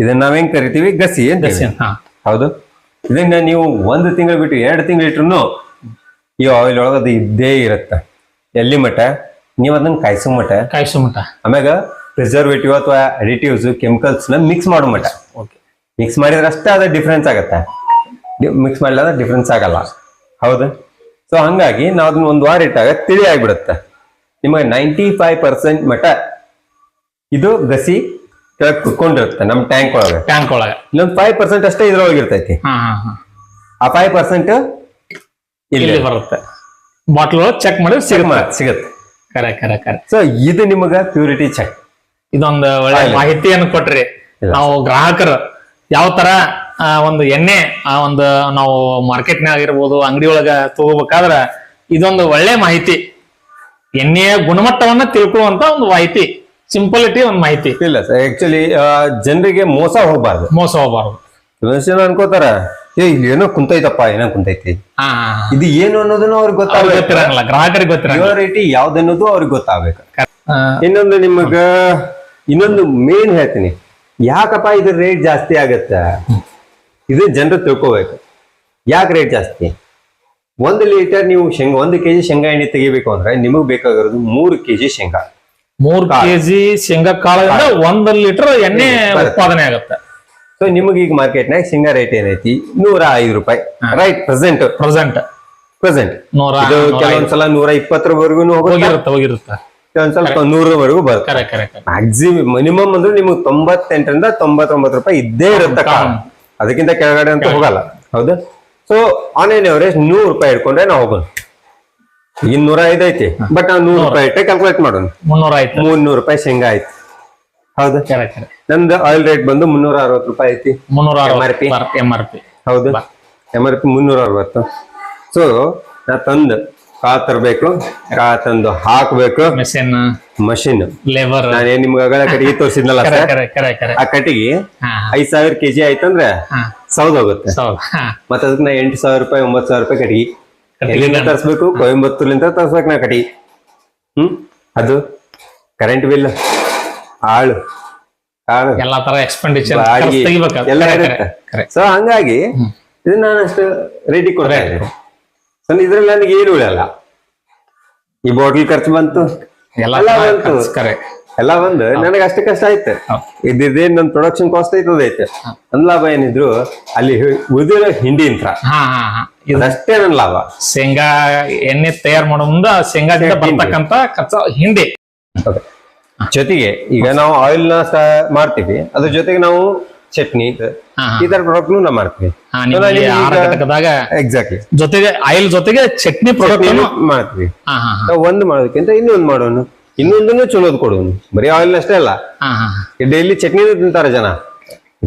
ಇದನ್ನ ನಾವೇನ್ ಕರಿತೀವಿ? ಗಸಿ ಅಂತ ಗಸಿ ಹೌದು. ಇದನ್ನ ನೀವು ಒಂದು ತಿಂಗಳು ಬಿಟ್ಟು ಎರಡು ತಿಂಗಳು ಇಟ್ರು ಈ ಆಯಿಲ್ ಒಳಗೆ ಅದು ಇದ್ದೇ ಇರುತ್ತೆ. ಎಲ್ಲಿ ಮಟ್ಟ ನೀವು ಅದನ್ನ ಕಾಯಿಸೋ ಮಟ್ಟ ಕಾಯಿಸು ಮಟ್ಟ ಆಮ್ಯಾಗ ಪ್ರಿಸರ್ವೇಟಿವ್ ಅಥವಾ ಅಡಿಟಿವ್ಸ್ ಕೆಮಿಕಲ್ಸ್ನ ಮಿಕ್ಸ್ ಮಾಡೋ ಮಟ್ಟ ಓಕೆ ಮಿಕ್ಸ್ ಮಾಡಿದ್ರೆ ಅಷ್ಟೇ ಅದ ಡಿಫ್ರೆನ್ಸ್ ಆಗತ್ತೆ. ಮಿಕ್ಸ್ ಮಾಡಲಿಲ್ಲ ಡಿಫ್ರೆನ್ಸ್ ಆಗಲ್ಲ. ಹೌದು. ಸೊ ಹಂಗಾಗಿ ನಾವು ಅದನ್ನ ಒಂದು ವಾರ ಇಟ್ಟಾಗ ತಿಳಿ ಆಗ್ಬಿಡುತ್ತೆ ನಿಮಗೆ ನೈಂಟಿ ಫೈವ್ ಪರ್ಸೆಂಟ್ ಮಟ್ಟ ಇದು ಗಸಿ ಕೆಳಗೆ ಕುತ್ಕೊಂಡಿರುತ್ತೆ ನಮ್ಮ ಟ್ಯಾಂಕ್ ಒಳಗೆ. ಟ್ಯಾಂಕ್ ಒಳಗೆ. ಇನ್ನೊಂದು ಫೈವ್ ಪರ್ಸೆಂಟ್ ಅಷ್ಟೇ ಇದ್ರೊಳಗೆ ಇರ್ತೈತಿ ಹಾ ಹಾ ಹಾ. ಆ ಫೈವ್ ಪರ್ಸೆಂಟ್ ಇಲ್ಲಿ. ಇಲ್ಲಿ ಬರುತ್ತೆ. ಬಾಟ್ಲ್ ಚೆಕ್ ಮಾಡಿದ್ರೆ ಸಿಗುತ್ತೆ. ಸಿಗುತ್ತೆ. ಕರೆ ಕರೆ ಕರೆ ಸೊ ಇದು ನಿಮಗ ಪ್ಯೂರಿಟಿ ಚೆಕ್ ಇದೊಂದು ಒಳ್ಳೆ ಮಾಹಿತಿಯನ್ನು ಕೊಟ್ರಿ. ನಾವು ಗ್ರಾಹಕರು ಯಾವ ತರ ಆ, ಒಂದು ಎಣ್ಣೆ ಆ ಒಂದು ನಾವು ಮಾರ್ಕೆಟ್ನಾಗ ಆಗಿರ್ಬೋದು ಅಂಗಡಿ ಒಳಗ ತಗೋಬೇಕಾದ್ರ ಇದೊಂದು ಒಳ್ಳೆ ಮಾಹಿತಿ. ಎಣ್ಣೆಯ ಗುಣಮಟ್ಟವನ್ನ ತಿಳ್ಕೊಳ್ಳುವಂತ ಒಂದು ಮಾಹಿತಿ. ಸಿಂಪಲಿಟಿ ಒಂದು ಮಾಹಿತಿ. ಇಲ್ಲ ಸರ್ ಆಕ್ಚುಲಿ ಜನರಿಗೆ ಮೋಸ ಹೋಗ್ಬಾರ್ದು. ಮೋಸ ಹೋಗಬಾರ್ದು. ಕೆಲವೊಂದ್ ಜನ ಅನ್ಕೋತಾರ ಏ ಇಲ್ಲಿ ಏನೋ ಕುಂತೈತಪ್ಪ ಏನೋ ಕುಂತೈತಿ. ಇದು ಏನು ಅನ್ನೋದನ್ನು ಅವ್ರಿಗೆ ಗೊತ್ತಾಗಲ್ಲ ಗ್ರಾಹಕರಿಗೆ ಗೊತ್ತಿರೋರಿಟಿ ಯಾವ್ದನ್ನೋದು ಅವ್ರಿಗೆ ಗೊತ್ತಾಗ್ಬೇಕು. ಇನ್ನೊಂದು ನಿಮಗ ಇನ್ನೊಂದು ಮೇನ್ ಹೇಳ್ತೀನಿ. ಯಾಕಪ್ಪ ಇದು ರೇಟ್ ಜಾಸ್ತಿ ಆಗತ್ತ? ಇದು ಜನರು ತಿಳ್ಕೊಬೇಕು. ಯಾಕೆ ರೇಟ್ ಜಾಸ್ತಿ? ಒಂದು ಲೀಟರ್ ನೀವು ಶೇಂಗಾ ಒಂದು ಕೆಜಿ ಶೇಂಗಾ ಎಣ್ಣೆ ತೆಗಿಬೇಕು ಅಂದ್ರೆ ನಿಮಗೆ ಬೇಕಾಗಿರೋದು ಮೂರು ಕೆಜಿ ಶೇಂಗಾ. ಮೂರ್ ಕೆಜಿ ಶೇಂಗಾ ಕಾಳು. ಒಂದ್ ಲೀಟರ್ ಎಣ್ಣೆ ಉತ್ಪಾದನೆ ಆಗುತ್ತೆ. ಸೊ ನಿಮಗೆ ಈಗ ಮಾರ್ಕೆಟ್ನಾಗ ಶೇಂಗಾ ರೇಟ್ ಏನೈತಿ? ನೂರ ಐದು ರೂಪಾಯಿ. ರೈಟ್ ಪ್ರೆಸೆಂಟ್ ಪ್ರೆಸೆಂಟ್ ಪ್ರೆಸೆಂಟ್ ನೂರ ಕೆಲವೊಂದ್ಸಲ ನೂರ ಇಪ್ಪತ್ತರವರೆಗೂ ಹೋಗಿರುತ್ತೆ ಹೋಗಿರುತ್ತೆ. ಕೆಲವೊಂದ್ಸಲ ನೂರವರೆಗೂ ಬರುತ್ತೆ. ಮ್ಯಾಕ್ಸಿಮಮ್ ಮಿನಿಮಮ್ ಅಂದ್ರೆ ನಿಮಗೆ ತೊಂಬತ್ತೆಂಟರಿಂದ ತೊಂಬತ್ತೊಂಬತ್ತು ರೂಪಾಯಿ ಇದ್ದೇ ಇರುತ್ತೆ ಅದಕ್ಕಿಂತ ಕೆಳಗಡೆ ಅಂತ ಹೋಗಲ್ಲ. ಹೌದು? ಸೊ ಆನ್ಲೈನ್ ಎನ್ ಅವರೇಜ್ ನೂರು ರೂಪಾಯಿ ಇಟ್ಕೊಂಡ್ರೆ ನಾವು ಹೋಗೋಣ. ಈಗ ನೂರ ಐದು ಐತಿ ಬಟ್ ನಾವು ನೂರು ರೂಪಾಯಿ ಇಟ್ಟೆ ಕ್ಯಾಲ್ಕುಲೇಟ್ ಮಾಡೋಣ. ಮುನ್ನೂರ ಆಯ್ತು ಮುನ್ನೂರು ರೂಪಾಯಿ ಶೇಂಗಾ ಆಯ್ತು ಹೌದು? ನಂದು ಆಯಿಲ್ ರೇಟ್ ಬಂದು ಮುನ್ನೂರ ಅರವತ್ತು ರೂಪಾಯಿ ಐತಿ. ಮುನ್ನೂರ MRP? ಎಂ ಆರ್ ಪಿ ಹೌದು? ಎಂ ಆರ್ ಪಿ ಮುನ್ನೂರ ಅರವತ್ತು ಸೊ ನಾ ತಂದು ಕಾ ತರಬೇಕು ಕಾ ತಂದು ಹಾಕ್ಬೇಕು. ಮೆಷಿನ್ ಮಷಿನ್ ಲೇಬರ್ ನಾನೇನ್ ನಿಮ್ಗೆ ಅಗಳ ಕಟ್ಟಿಗೆ ತೋರಿಸಿದ್ನಲ್ಲ ಆ ಕಟ್ಟಿಗೆ ಐದ್ ಸಾವಿರ ಕೆಜಿ ಆಯ್ತಂದ್ರೆ ಸೌದ್ ಹೋಗುತ್ತೆ. ಮತ್ತೆ ಅದಕ್ಕೆ ನಾ ಎಂಟು ಸಾವಿರ ರೂಪಾಯಿ ಒಂಬತ್ತು ಸಾವಿರ ರೂಪಾಯಿ ಕಟ್ಟಿಗೆ ಎಲ್ಲಿಂದ ತರಿಸ್ಬೇಕು? ಕೊಯಂಬತ್ತೂರ್ಲಿಂದ ತರಿಸ್ಬೇಕು ನಾ ಕಟಿ ಹ್ಮ್? ಅದು ಕರೆಂಟ್ ಬಿಲ್ ಆಳು ಆಳು ಎಲ್ಲಾ ತರ ಎಕ್ಸ್ಪೆಂಡಿಚರ್ ಬಾಡಿಗೆ ಎಲ್ಲ ಕರೆ, ಇರುತ್ತೆ. ಸೊ ಹಂಗಾಗಿ ಇದನ್ನ ನಾನು ಅಷ್ಟು ರೆಡಿ ಕೊಡ್ತಾ ಇದ್ದೀನಿ. ಸೊ ಇದ್ರಲ್ಲಿ ನನಗೆ ಏನು ಉಳಿಯಲ್ಲ ಈ ಬಾಟ್ಲ್ ಖರ್ಚು ಬಂತು. ಎಲ್ಲ ಬಂತು. ಕರೆ ಎಲ್ಲ ಬಂದು ನನಗೆ ಅಷ್ಟೇ ಕಷ್ಟ ಆಯ್ತು. ಇದೇನ್ ನನ್ ಪ್ರೊಡಕ್ಷನ್ ಕಾಸ್ಟ್ ಐತದೈತೆ ನನ್ ಲಾಭ ಏನಿದ್ರು ಅಲ್ಲಿ ಉಳಿದಿರೋ ಹಿಂಡಿ ಇಂತ್ರ. ಹಾ ಹಾ ಹಾ. ಇದು ಅದಷ್ಟೇ ನನ್ ಲಾಭ. ಶೇಂಗಾ ಎಣ್ಣೆ ತಯಾರು ಮಾಡೋ ಮುಂದ ಶೇಂಗಾದಿಂದ. ಬರ್ತಕ್ಕಂತ ಕಚ್ಚಾ ಹಿಂಡಿ. ಜೊತೆಗೆ ಈಗ ನಾವು ಆಯಿಲ್ನ ಮಾಡ್ತೀವಿ. ಅದ್ರ ಜೊತೆಗೆ ನಾವು ಚಟ್ನಿ. ಈ ತರ ಪ್ರಾಡಕ್ಟ್ ನಾವು ಮಾಡ್ತೀವಿ. ಎಕ್ಸಾಕ್ಟ್ಲಿ ಜೊತೆಗೆ ಆಯಿಲ್ ಜೊತೆಗೆ ಚಟ್ನಿ ಪ್ರಾಡಕ್ಟ್ ಮಾಡ್ತೀವಿ. ನಾವು ಒಂದು ಮಾಡೋದಕ್ಕಿಂತ ಇನ್ನೊಂದು ಮಾಡೋನು. ಇನ್ನೊಂದನ್ನು ಚಲೋದ್ ಕೊಡು. ಬರೀ ಆಯಿಲ್ ಅಷ್ಟೇ ಅಲ್ಲ. ಡೈಲಿ ಚಟ್ನಿನೂ ತಿಂತಾರ ಜನ.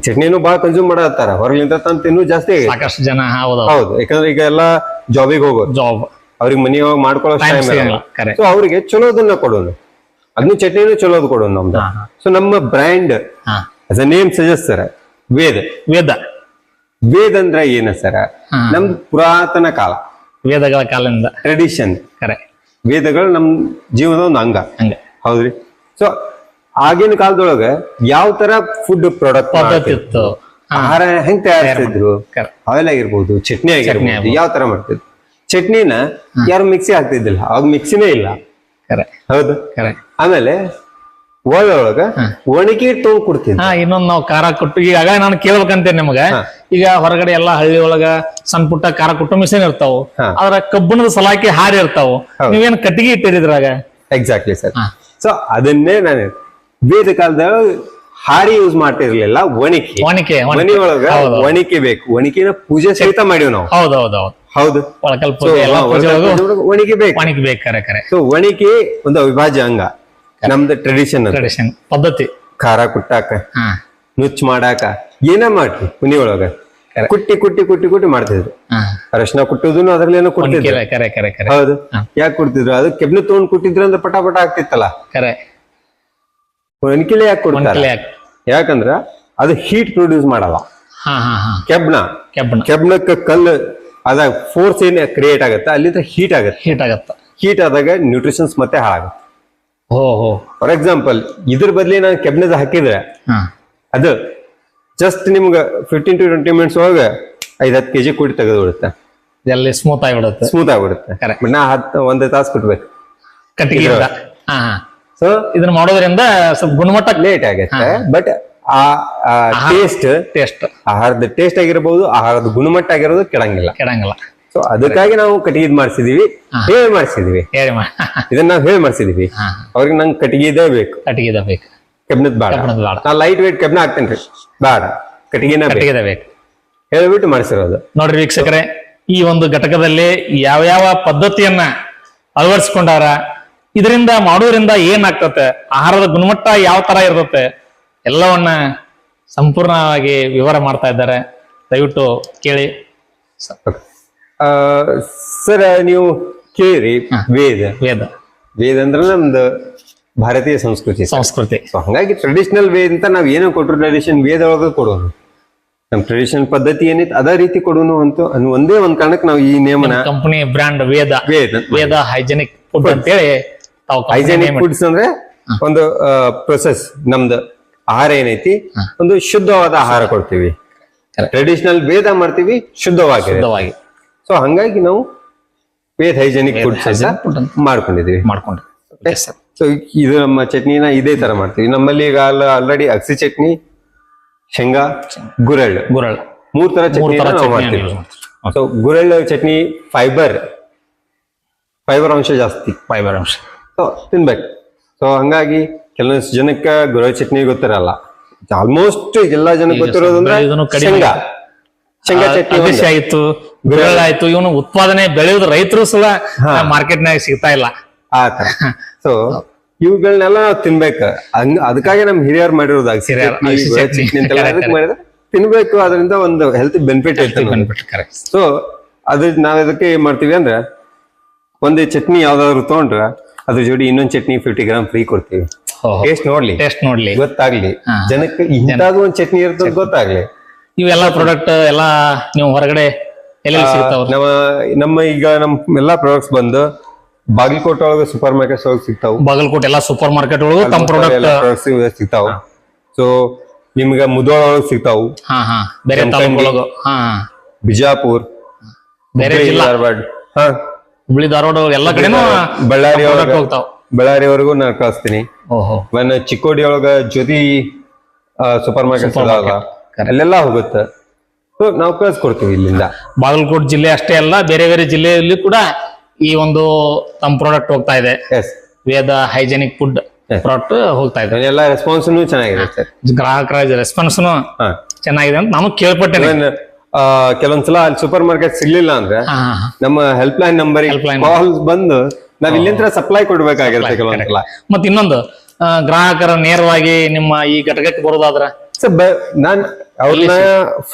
ಚಟ್ನಿನೂ ಬಹಳ ಕನ್ಸ್ಯೂಮ್ ಮಾಡತ್ತಾರ ಹೊರಗಿಂತ ತಂದು ತಿನ್ನು ಜಾಸ್ತಿ. ಸಾಕಷ್ಟು ಜನ ಹೌದು ಹೌದು. ಯಾಕಂದ್ರೆ ಈಗ ಎಲ್ಲ ಜಾಬಿಗೆ ಹೋಗೋರು. ಜಾಬ್ ಅವ್ರಿಗೆ ಮನೆಯೊಳಗೆ ಮಾಡ್ಕೊಳ್ಳೋ ಟೈಮ್. ಸೊ ಅವ್ರಿಗೆ ಚಲೋದನ್ನ ಕೊಡೋನು. ಅದನ್ನ ಚಟ್ನಿನೂ ಚಲೋದು ಕೊಡೋನು ನಮ್ದು. ಸೊ ನಮ್ಮ brand as a name suggest sir Veda. Veda. Veda ಅಂದ್ರೆ ಏನ ಸರ. ನಮ್ದು ಪುರಾತನ ಕಾಲ. ವೇದಗಳ ಕಾಲದಿಂದ. ಟ್ರೆಡಿಷನ್ ಕರೆ ವೇದಗಳು ನಮ್ ಜೀವನದ ಒಂದು ಅಂಗ. ಹಂಗೆ ಹೌದ್ರಿ? ಸೊ ಆಗಿನ ಕಾಲದೊಳಗ ಯಾವ ತರ ಫುಡ್ ಪ್ರಾಡಕ್ಟ್ ಪದ್ಧತಿ ಇತ್ತು ಆಹಾರ ಹೆಂಗ್ ತಯಾರಿಸ್ತಿದ್ರು? ಆಯಿಲ್ ಆಗಿರ್ಬೋದು ಚಟ್ನಿ ಆಗಿರ್ಬೋದು ಯಾವ ತರ ಮಾಡ್ತಿದ್ರು? ಚಟ್ನಿನ ಯಾರು ಮಿಕ್ಸಿ ಹಾಕ್ತಿದ್ದಿಲ್ಲ. ಅವಾಗ ಮಿಕ್ಸಿನೇ ಇಲ್ಲ. ಹೌದು? ಆಮೇಲೆ ಒಳಗ ಒಣಗಿ ತೊಗೊಂಡ್ ಕೊಡ್ತೀವಿ ಇನ್ನೊಂದು ನಾವು ಖಾರ ಕೊಟ್ಟು ಈಗ ನಾನು ಕೇಳ್ಬೇಕಂತೇನೆ ನಿಮಗ. ಈಗ ಹೊರಗಡೆ ಎಲ್ಲಾ ಹಳ್ಳಿ ಒಳಗ ಸಣ್ಣ ಪುಟ್ಟ ಖಾರ ಕೊಟ್ಟು ಮಿಷನ್ ಇರ್ತಾವ ಆದ್ರೆ ಅದ್ರ ಕಬ್ಬಣದ ಸಲಾಕಿ ಹಾರಿ ಇರ್ತಾವ. ನೀವೇನ್ ಕಟ್ಟಿಗೆ ಇಟ್ಟಿರಿದ್ರಾಗ ಎಕ್ಸಾಕ್ಟ್ಲಿ ಸರ್. ಸೊ ಅದನ್ನೇ ನಾನು ಬೇರೆ ಕಾಲದಾಗ ಹಾರಿ ಯೂಸ್ ಮಾಡ್ತಿರ್ಲಿಲ್ಲ ಒಣಿಕೆ. ಒಣಿಕೆ ಮನಿ ಒಳಗ ಒಣಿಕೆ ಒಣಕಿ ಬೇಕು. ಒಣಿಕೆನ ಪೂಜೆ ಸಹಿತ ಮಾಡಿವ್ ನಾವು. ಹೌದು. ಹೌದು ಒಣಗಿ ಬೇಕು. ಒಣಿಕೆ ಬೇಕು ಕರೆ ಕರೆ. ಸೊ ಒಣಕಿ ಒಂದು ಅವಿಭಾಜ್ಯ ಅಂಗ. ನಮ್ದು ಟ್ರೆಡಿಷನ್ ಟ್ರೆಡಿಷನ್ ಪದ್ಧತಿ. ಖಾರ ಕುಟ್ಟಾಕ ನುಚ್ಚ್ ಮಾಡಾಕ. ಏನ ಮಾಡ್ತಿ ಒಳಗ ಕುಟ್ಟಿ ಕುಟ್ಟಿ ಕುಟ್ಟಿ ಕುಟ್ಟಿ ಮಾಡ್ತಿದ್ರು. ಅರಶಿನ ಕುಟ್ಟುದನ್ನು ಅದ್ರಲ್ಲೇನೋ ಏನೋ ಕರೆ ಕರೆ ಕರೆ. ಹೌದು. ಯಾಕೆ ಕುಡ್ತಿದ್ರು? ಅದು ಕೆಬ್ನ ತಗೊಂಡ್ ಕುಟ್ಟಿದ್ರು ಅಂದ್ರೆ ಪಟ ಪಟ ಆಗ್ತಿತ್ತಲ್ಲ? ಕರೆ. ಒಣಕಿಲೆ ಯಾಕೆ ಕೊಡ್ತಾರೆ? ಯಾಕಂದ್ರ ಅದು ಹೀಟ್ ಪ್ರೊಡ್ಯೂಸ್ ಮಾಡಲ್ಲ. ಹಾ ಹಾ ಹಾ. ಕೆಬ್ಣ ಕೆಬ್ಬಣ ಕೆಬ್ಣಕ್ಕೆ ಕಲ್ಲು ಅದಾಗ ಫೋರ್ಸ್ ಏನ್ ಕ್ರಿಯೇಟ್ ಆಗುತ್ತೆ? ಅಲ್ಲಿಂದ ಹೀಟ್ ಆಗುತ್ತೆ. ಹೀಟ್ ಆಗತ್ತ? ಹೀಟ್ ಆದಾಗ ನ್ಯೂಟ್ರಿಷನ್ಸ್ ಮತ್ತೆ ಹಾಳಾಗುತ್ತೆ. ಹೋ ಹೋ ಫಾರ್ ಎಕ್ಸಾಂಪಲ್ ಇದ್ರ ಬದಲಿ ನಾನು ಕೆಬ್ಣದ ಹಾಕಿದ್ರೆ ಹಾ. ಅದು ಜಸ್ಟ್ ನಿಮ್ಗೆ ಫಿಫ್ಟೀನ್ ಟು ಟ್ವೆಂಟಿ ಮಿನಿಟ್ಸ್ ಒಳಗೆ ಐದ್ ಹತ್ತು ಕೆಜಿ ಕುಡಿ ತೆಗೆದು ಬಿಡುತ್ತೆ ಎಲ್ಲಿ ಸ್ಮೂತ್ ಆಗಿಬಿಡುತ್ತೆ. ಸ್ಮೂತ್ ಆಗಿಬಿಡುತ್ತೆ. Correct. ನಾ ಹತ್ತು ಒಂದೇ ತಾಸು ಕೊಡ್ಬೇಕು ಕಟ್ಟಿಗೆ ಹಾ ಹಾ. ಸೊ ಇದನ್ನ ಮಾಡೋದ್ರಿಂದ ಸ್ವಲ್ಪ ಗುಣಮಟ್ಟ ಲೇಟ್ ಆಗುತ್ತೆ. ಬಟ್ ಆ ಟೇಸ್ಟ್ ಟೇಸ್ಟ್ ಆಹಾರದ ಟೇಸ್ಟ್ ಆಗಿರಬಹುದು ಆಹಾರದ ಗುಣಮಟ್ಟ ಆಗಿರೋದು ಕೆಡಂಗಿಲ್ಲ. ಕೆಡಂಗಿಲ್ಲ. ಸೊ ಅದಕ್ಕಾಗಿ ನಾವು ಕಟ್ಟಿಗೆ ಮಾಡಿಸಿದೀವಿ. ಹೇಳಿ ಮಾಡಿಸಿದೀವಿ. ಹೇಳಿ ಮಾ ಇದನ್ನ ನಾವು ಹೇಳಿ ಮಾಡಿಸಿದೀವಿ. ಅವ್ರಿಗೆ ನಂಗೆ ಕಟ್ಟಿಗೆದೇ ಬೇಕು. ಕಟ್ಟಿಗೆದ ಬೇಕು. ಕೆಬ್ನದ್ ಬೇಡ. ಕಬ್ಬಿಣದ್ ಬೇಡ. ನಾ ಲೈಟ್ ವೇಟ್ ಕೆಬ್ನ ಹಾಕ್ತೇನ್ರಿ ಬೇಡ. ಕಟ್ಟಿಗೆನ ಬೇಕು. ಕಟ್ಟಿಗೆದ ಬೇಕು. ಹೇಳ್ಬಿಟ್ಟು ಮಾಡಿಸಿರೋದು. ನೋಡ್ರಿ ವೀಕ್ಷಕರೇ ಈ ಒಂದು ಘಟಕದಲ್ಲಿ ಯಾವ ಯಾವ ಪದ್ಧತಿಯನ್ನ ಅಳವಡಿಸ್ಕೊಂಡಾರ ಇದರಿಂದ ಮಾಡೋದ್ರಿಂದ ಏನಾಗ್ತತೆ ಆಹಾರದ ಗುಣಮಟ್ಟ ಯಾವ ತರ ಇರ್ತತೆ ಎಲ್ಲವನ್ನ ಸಂಪೂರ್ಣವಾಗಿ ವಿವರ ಮಾಡ್ತಾ ಇದ್ದಾರೆ. ದಯವಿಟ್ಟು ಕೇಳಿ. ಸರ್ ನೀವು ಕೇಳಿರಿ ವೇದ. ವೇದ. ವೇದ ಅಂದ್ರೆ ನಮ್ದು ಭಾರತೀಯ ಸಂಸ್ಕೃತಿ ಸಂಸ್ಕೃತಿ. ಸೊ ಹಂಗಾಗಿ ಟ್ರೆಡಿಷನಲ್ ವೇ ಅಂತ ನಾವ್ ಏನೋ ಕೊಟ್ಟರು ಟ್ರೆಡಿಷನ್ ವೇದ ಒಳಗೆ ಕೊಡೋನು ನಮ್ ಟ್ರೆಡಿಷನಲ್ ಪದ್ಧತಿ ಏನಿತ್ತು ಅದೇ ರೀತಿ ಕೊಡೋನು ಅಂತ ಒಂದೇ ಒಂದ್ ಕಾರಣಕ್ಕೆ ನಾವು ಈ ನಿಯಮನ company brand Veda. Veda. Veda hygienic food ಅಂತ ಹೇಳಿ company ಹೈಜೆನಿಕ್ ಫುಡ್ಸ್ ಅಂದ್ರೆ ಒಂದು ಪ್ರೊಸೆಸ್ ನಮ್ದು ಆಹಾರ ಏನೈತಿ ಒಂದು ಶುದ್ಧವಾದ ಆಹಾರ ಕೊಡ್ತೀವಿ. ಟ್ರೆಡಿಷನಲ್ ವೇದ ಮಾಡ್ತೀವಿ ಶುದ್ಧವಾಗಿ ಶುದ್ಧವಾಗಿ. ಸೊ ಹಂಗಾಗಿ ನಾವು ವೇದ ಹೈಜೆನಿಕ್ ಫುಡ್ಸ್ ಮಾಡ್ಕೊಂಡಿದೀವಿ. ಮಾಡ್ಕೊಂಡ್ರಿ ಸೊ ಇದು ನಮ್ಮ ಚಟ್ನಿನ ಇದೇ ತರ ಮಾಡ್ತೀವಿ. ನಮ್ಮಲ್ಲಿ ಈಗ ಆಲ್ರೆಡಿ ಅಗಸಿ ಚಟ್ನಿ ಶೇಂಗಾ ಗುರಳ್ ಗುರಳ್ ಮೂರ್ ತರ ಚಟ್ನಿ ಮಾಡ್ತೀವಿ. ಸೊ ಗುರಳ್ ಚಟ್ನಿ ಫೈಬರ್ ಫೈಬರ್ ಅಂಶ ಜಾಸ್ತಿ. ಫೈಬರ್ ಅಂಶ. ಸೊ ತಿನ್ಬೇಕು. ಸೊ ಹಂಗಾಗಿ ಕೆಲವೊಂದಷ್ಟು ಜನಕ್ಕೆ ಗುರಳ್ ಚಟ್ನಿ ಗೊತ್ತಿರಲ್ಲ. ಆಲ್ಮೋಸ್ಟ್ ಎಲ್ಲಾ ಜನಕ್ಕೆ ಗೊತ್ತಿರೋದಂದ್ರೆ ಶೇಂಗಾ. ಶೇಂಗಾ ಚಟ್ನಿ ಆಯ್ತು ಗುರಳ್ ಆಯ್ತು ಇವನು ಉತ್ಪಾದನೆ ಬೆಳೆಯೋದು ರೈತರು ಸಹ ಮಾರ್ಕೆಟ್ನಾಗ ಸಿಗ್ತಾ ಇಲ್ಲ. ಆ ತರ. ಸೊ ಇವುಗಳನ್ನೆಲ್ಲ ತಿನ್ಬೇಕ. ಹಂಗ ಅದಕ್ಕಾಗಿ ನಮ್ ಹಿರಿಯರ್ ಮಾಡಿರೋದು ಅದಕ್ಕೆ ಮಾಡಿದ್ರೆ ತಿನ್ಬೇಕು. ಅದರಿಂದ ಒಂದು ಹೆಲ್ತ್ ಬೆನಿಫಿಟ್ ಕರೆಕ್ಟ್ ಸೊ ಅದ್ರ ನಾವ್ ಅದಕ್ಕೆ ಏನ್ ಮಾಡ್ತೀವಿ ಅಂದ್ರೆ ಒಂದು ಚಟ್ನಿ ಯಾವ್ದಾದ್ರು ತಗೊಂಡ್ರ ಅದ್ರ ಜೋಡಿ ಇನ್ನೊಂದ್ ಚಟ್ನಿ ಫಿಫ್ಟಿ ಗ್ರಾಮ್ ಫ್ರೀ ಕೊಡ್ತೀವಿ. ಟೇಸ್ಟ್ ನೋಡ್ಲಿ. ಟೇಸ್ಟ್ ನೋಡ್ಲಿ. ಗೊತ್ತಾಗ್ಲಿ. ಜನಕ್ಕೆ ಇಂಥದ್ದು ಒಂದ್ ಚಟ್ನಿ ಇರ್ತದ ಗೊತ್ತಾಗ್ಲಿ. ಇವೆಲ್ಲ ಪ್ರಾಡಕ್ಟ್ ಎಲ್ಲಾ ನೀವು ಹೊರಗಡೆ ನಮ್ಮ ನಮ್ಮ ಈಗ ನಮ್ ಎಲ್ಲಾ ಪ್ರಾಡಕ್ಟ್ಸ್ ಬಂದು ಬಾಗಲಕೋಟೆ ಒಳಗೆ ಸೂಪರ್ ಮಾರ್ಕೆಟ್ ಒಳಗೆ ಸಿಗ್ತಾವ. ಬಾಗಲಕೋಟೆ ಎಲ್ಲಾ ಸೂಪರ್ ಮಾರ್ಕೆಟ್ ಒಳಗೆ ತಮ್ಮ ಪ್ರಾಡಕ್ಟ್ ಸಿಗ್ತಾವ. ಸೊ ನಿಮ್ಗೆ ಮುದೋಳ ಒಳಗೆ ಸಿಗ್ತಾವು. ಬೇರೆ ಬಿಜಾಪುರ್ ಬೇರೆ ಧಾರವಾಡ. ಹಾ. ಹುಬ್ಳಿ ಧಾರವಾಡ ಎಲ್ಲ ಕಡೆನೂ ಬಳ್ಳಾರಿ ಒಳಗೆ ಹೋಗ್ತಾವ. ಬಳ್ಳಾರಿವರೆಗೂ ನಾನು ಕಳಿಸ್ತೀನಿ. ಚಿಕ್ಕೋಡಿ ಒಳಗ ಜ್ಯೋತಿ ಸೂಪರ್ ಮಾರ್ಕೆಟ್ ಅಲ್ಲೆಲ್ಲ ಹೋಗುತ್ತೆ. ಸೊ ನಾವು ಕಳ್ಸ್ಕೊಡ್ತೀವಿ ಇಲ್ಲಿಂದ. ಬಾಗಲಕೋಟೆ ಜಿಲ್ಲೆ ಅಷ್ಟೇ ಅಲ್ಲ ಬೇರೆ ಬೇರೆ ಜಿಲ್ಲೆಯಲ್ಲಿ ಕೂಡ ಈ ಒಂದು ತಮ್ಮ ಪ್ರಾಡಕ್ಟ್ ಹೋಗ್ತಾ ಇದೆ. Yes Veda hygienic food product ಹೋಗ್ತಾ ಇದೆ. ಎಲ್ಲ ರೆಸ್ಪಾನ್ಸ್ನು ಚೆನ್ನಾಗಿದೆ ಸರ್. ಗ್ರಾಹಕರ ರೆಸ್ಪಾನ್ಸ್ ಚೆನ್ನಾಗಿದೆ ಅಂತ ನಾನು ಕೇಳ್ಪಟ್ಟೆ ಕೆಲವೊಂದ್ಸಲ ಅಲ್ಲಿ ಸೂಪರ್ ಮಾರ್ಕೆಟ್ ಸಿಗ್ಲಿಲ್ಲ ಅಂದ್ರೆ. ನಮ್ಮ ಹೆಲ್ಪ್ ಲೈನ್ ನಂಬರ್ ಕಾಲ್ ಬಂದು ನಾವ್ ಇಲ್ಲಿಂದ ಸಪ್ಲೈ ಕೊಡ್ಬೇಕಾಗಿರುತ್ತೆ ಕೆಲವೊಂದ್ಸಲ. ಮತ್ ಇನ್ನೊಂದು ಗ್ರಾಹಕರ ನೇರವಾಗಿ ನಿಮ್ಮ ಈ ಘಟಕಕ್ಕೆ ಬರೋದಾದ್ರ? ಸರ್ ನಾನ್ ಅವ್ರನ್ನ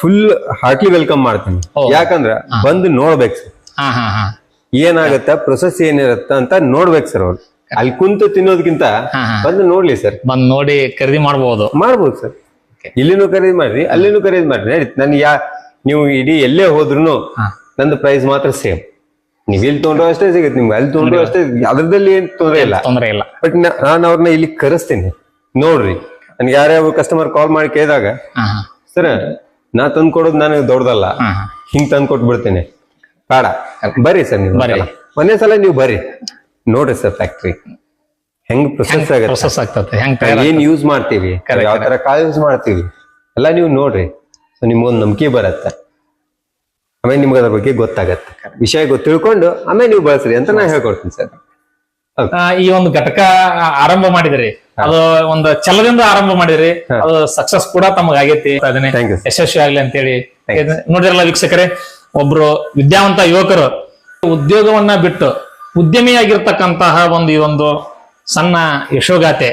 ಫುಲ್ ಹಾರ್ಟ್ಲಿ ವೆಲ್ಕಮ್ ಮಾಡ್ತೀನಿ. ಯಾಕಂದ್ರ ಬಂದು ನೋಡ್ಬೇಕು ಸರ್. ಹಾ ಹಾ ಹಾ. ಏನಾಗತ್ತ? ಪ್ರೊಸೆಸ್ ಏನಿರತ್ತ ಅಂತ ನೋಡ್ಬೇಕು ಸರ್ ಅವ್ರು. ಅಲ್ಲಿ ಕುಂತು ತಿನ್ನೋದಕ್ಕಿಂತ ಹಾ, ಹಾ. ಬಂದು ನೋಡ್ಲಿ ಸರ್ ಬಂದು ನೋಡಿ ಖರೀದಿ ಮಾಡಬಹುದು ಮಾಡ್ಬೋದು ಸರ್ ಇಲ್ಲಿನೂ ಖರೀದಿ ಮಾಡ್ರಿ ಅಲ್ಲಿನೂ ಖರೀದಿ ಮಾಡ್ರಿ. ನಡೀತ್ ನನ್ ಯಾ ನೀವು ಇಡೀ ಎಲ್ಲೇ ಹೋದ್ರು ನಂದು ಪ್ರೈಸ್ ಮಾತ್ರ ಸೇಮ್ ನೀವ್ ಇಲ್ಲಿ ತೊಗೊಂಡ್ರು ಅಷ್ಟೇ ಸಿಗುತ್ತೆ ನಿಮ್ಗೆ ಅಲ್ಲಿ ತೊಗೊಂಡ್ರು ಅಷ್ಟೇ ಅದ್ರದಲ್ಲಿ ಏನ್ ತೊಂದ್ರೆ ಇಲ್ಲ. ತೊಂದ್ರೆ ಇಲ್ಲ. ಬಟ್ ನಾನು ಅವ್ರನ್ನ ಇಲ್ಲಿ ಕರೆಸ್ತೀನಿ. ನೋಡ್ರಿ. ನನ್ಗೆ ಯಾರ್ಯಾವ ಕಸ್ಟಮರ್ ಕಾಲ್ ಮಾಡಿ ಕೇಳಿದಾಗ ಹಾ ಹಾ. ಸರ್ ನಾ ತಂದು ಕೊಡೋದು ನನಗೆ ದೊಡ್ಡದಲ್ಲ. ಹಾ ಹಾ. ಹಿಂಗ್ ತಂದು ಕೊಟ್ಬಿಡ್ತೇನೆ ಬೇಡ. ಬರ್ರಿ ಸರ್ ನೀವು. ಬರ್ರಿ. ಒಂದೇ ಸಲ ನೀವು ಬರ್ರಿ. ನೋಡ್ರಿ ಸರ್ ಫ್ಯಾಕ್ಟ್ರಿ ಹೆಂಗ್ ಪ್ರೊಸೆಸ್ ಆಗುತ್ತೆ? ಪ್ರೊಸೆಸ್ ಆಗ್ತದೆ? ಹೆಂಗ್ ಏನ್ ಯೂಸ್ ಮಾಡ್ತೀವಿ? ಯಾವ ತರ ಕಾಳು ಯೂಸ್ ಮಾಡ್ತೀವಿ? ಎಲ್ಲ ನೀವು ನೋಡ್ರಿ. ಸೊ ನಿಮ್ಗೊಂದು ನಂಬಿಕೆ ಬರತ್ತೆ. ಆಮೇಲೆ ನಿಮ್ಗೆ ಅದ್ರ ಬಗ್ಗೆ ಗೊತ್ತಾಗತ್ತೆ. ವಿಷಯ ಗೊತ್ತು ತಿಳ್ಕೊಂಡು ಆಮೇಲೆ ನೀವು ಬಳಸ್ರಿ ಅಂತ ನಾ ಹೇಳ್ಕೊಡ್ತೀನಿ ಸರ್. ಆ, ಈ ಒಂದು ಘಟಕ ಆರಂಭ ಮಾಡಿದ್ರಿ. ಅದು ಒಂದು ಛಲದಿಂದ ಆರಂಭ ಮಾಡಿದ್ರಿ. ಅದು ಸಕ್ಸಸ್ ಕೂಡ ತಮಗ ಆಗೈತಿ ಅದನ್ನೇ Thank you, sir. ಯಶಸ್ವಿ ಆಗ್ಲಿ ಅಂತೇಳಿ. ನೋಡಿರಲ್ಲ ವೀಕ್ಷಕರೇ? ಒಬ್ರು ವಿದ್ಯಾವಂತ ಯುವಕರು ಉದ್ಯೋಗವನ್ನ ಬಿಟ್ಟು ಉದ್ಯಮಿಯಾಗಿರ್ತಕ್ಕಂತಹ ಒಂದು ಈ ಒಂದು ಸಣ್ಣ ಯಶೋಗಾಥೆ.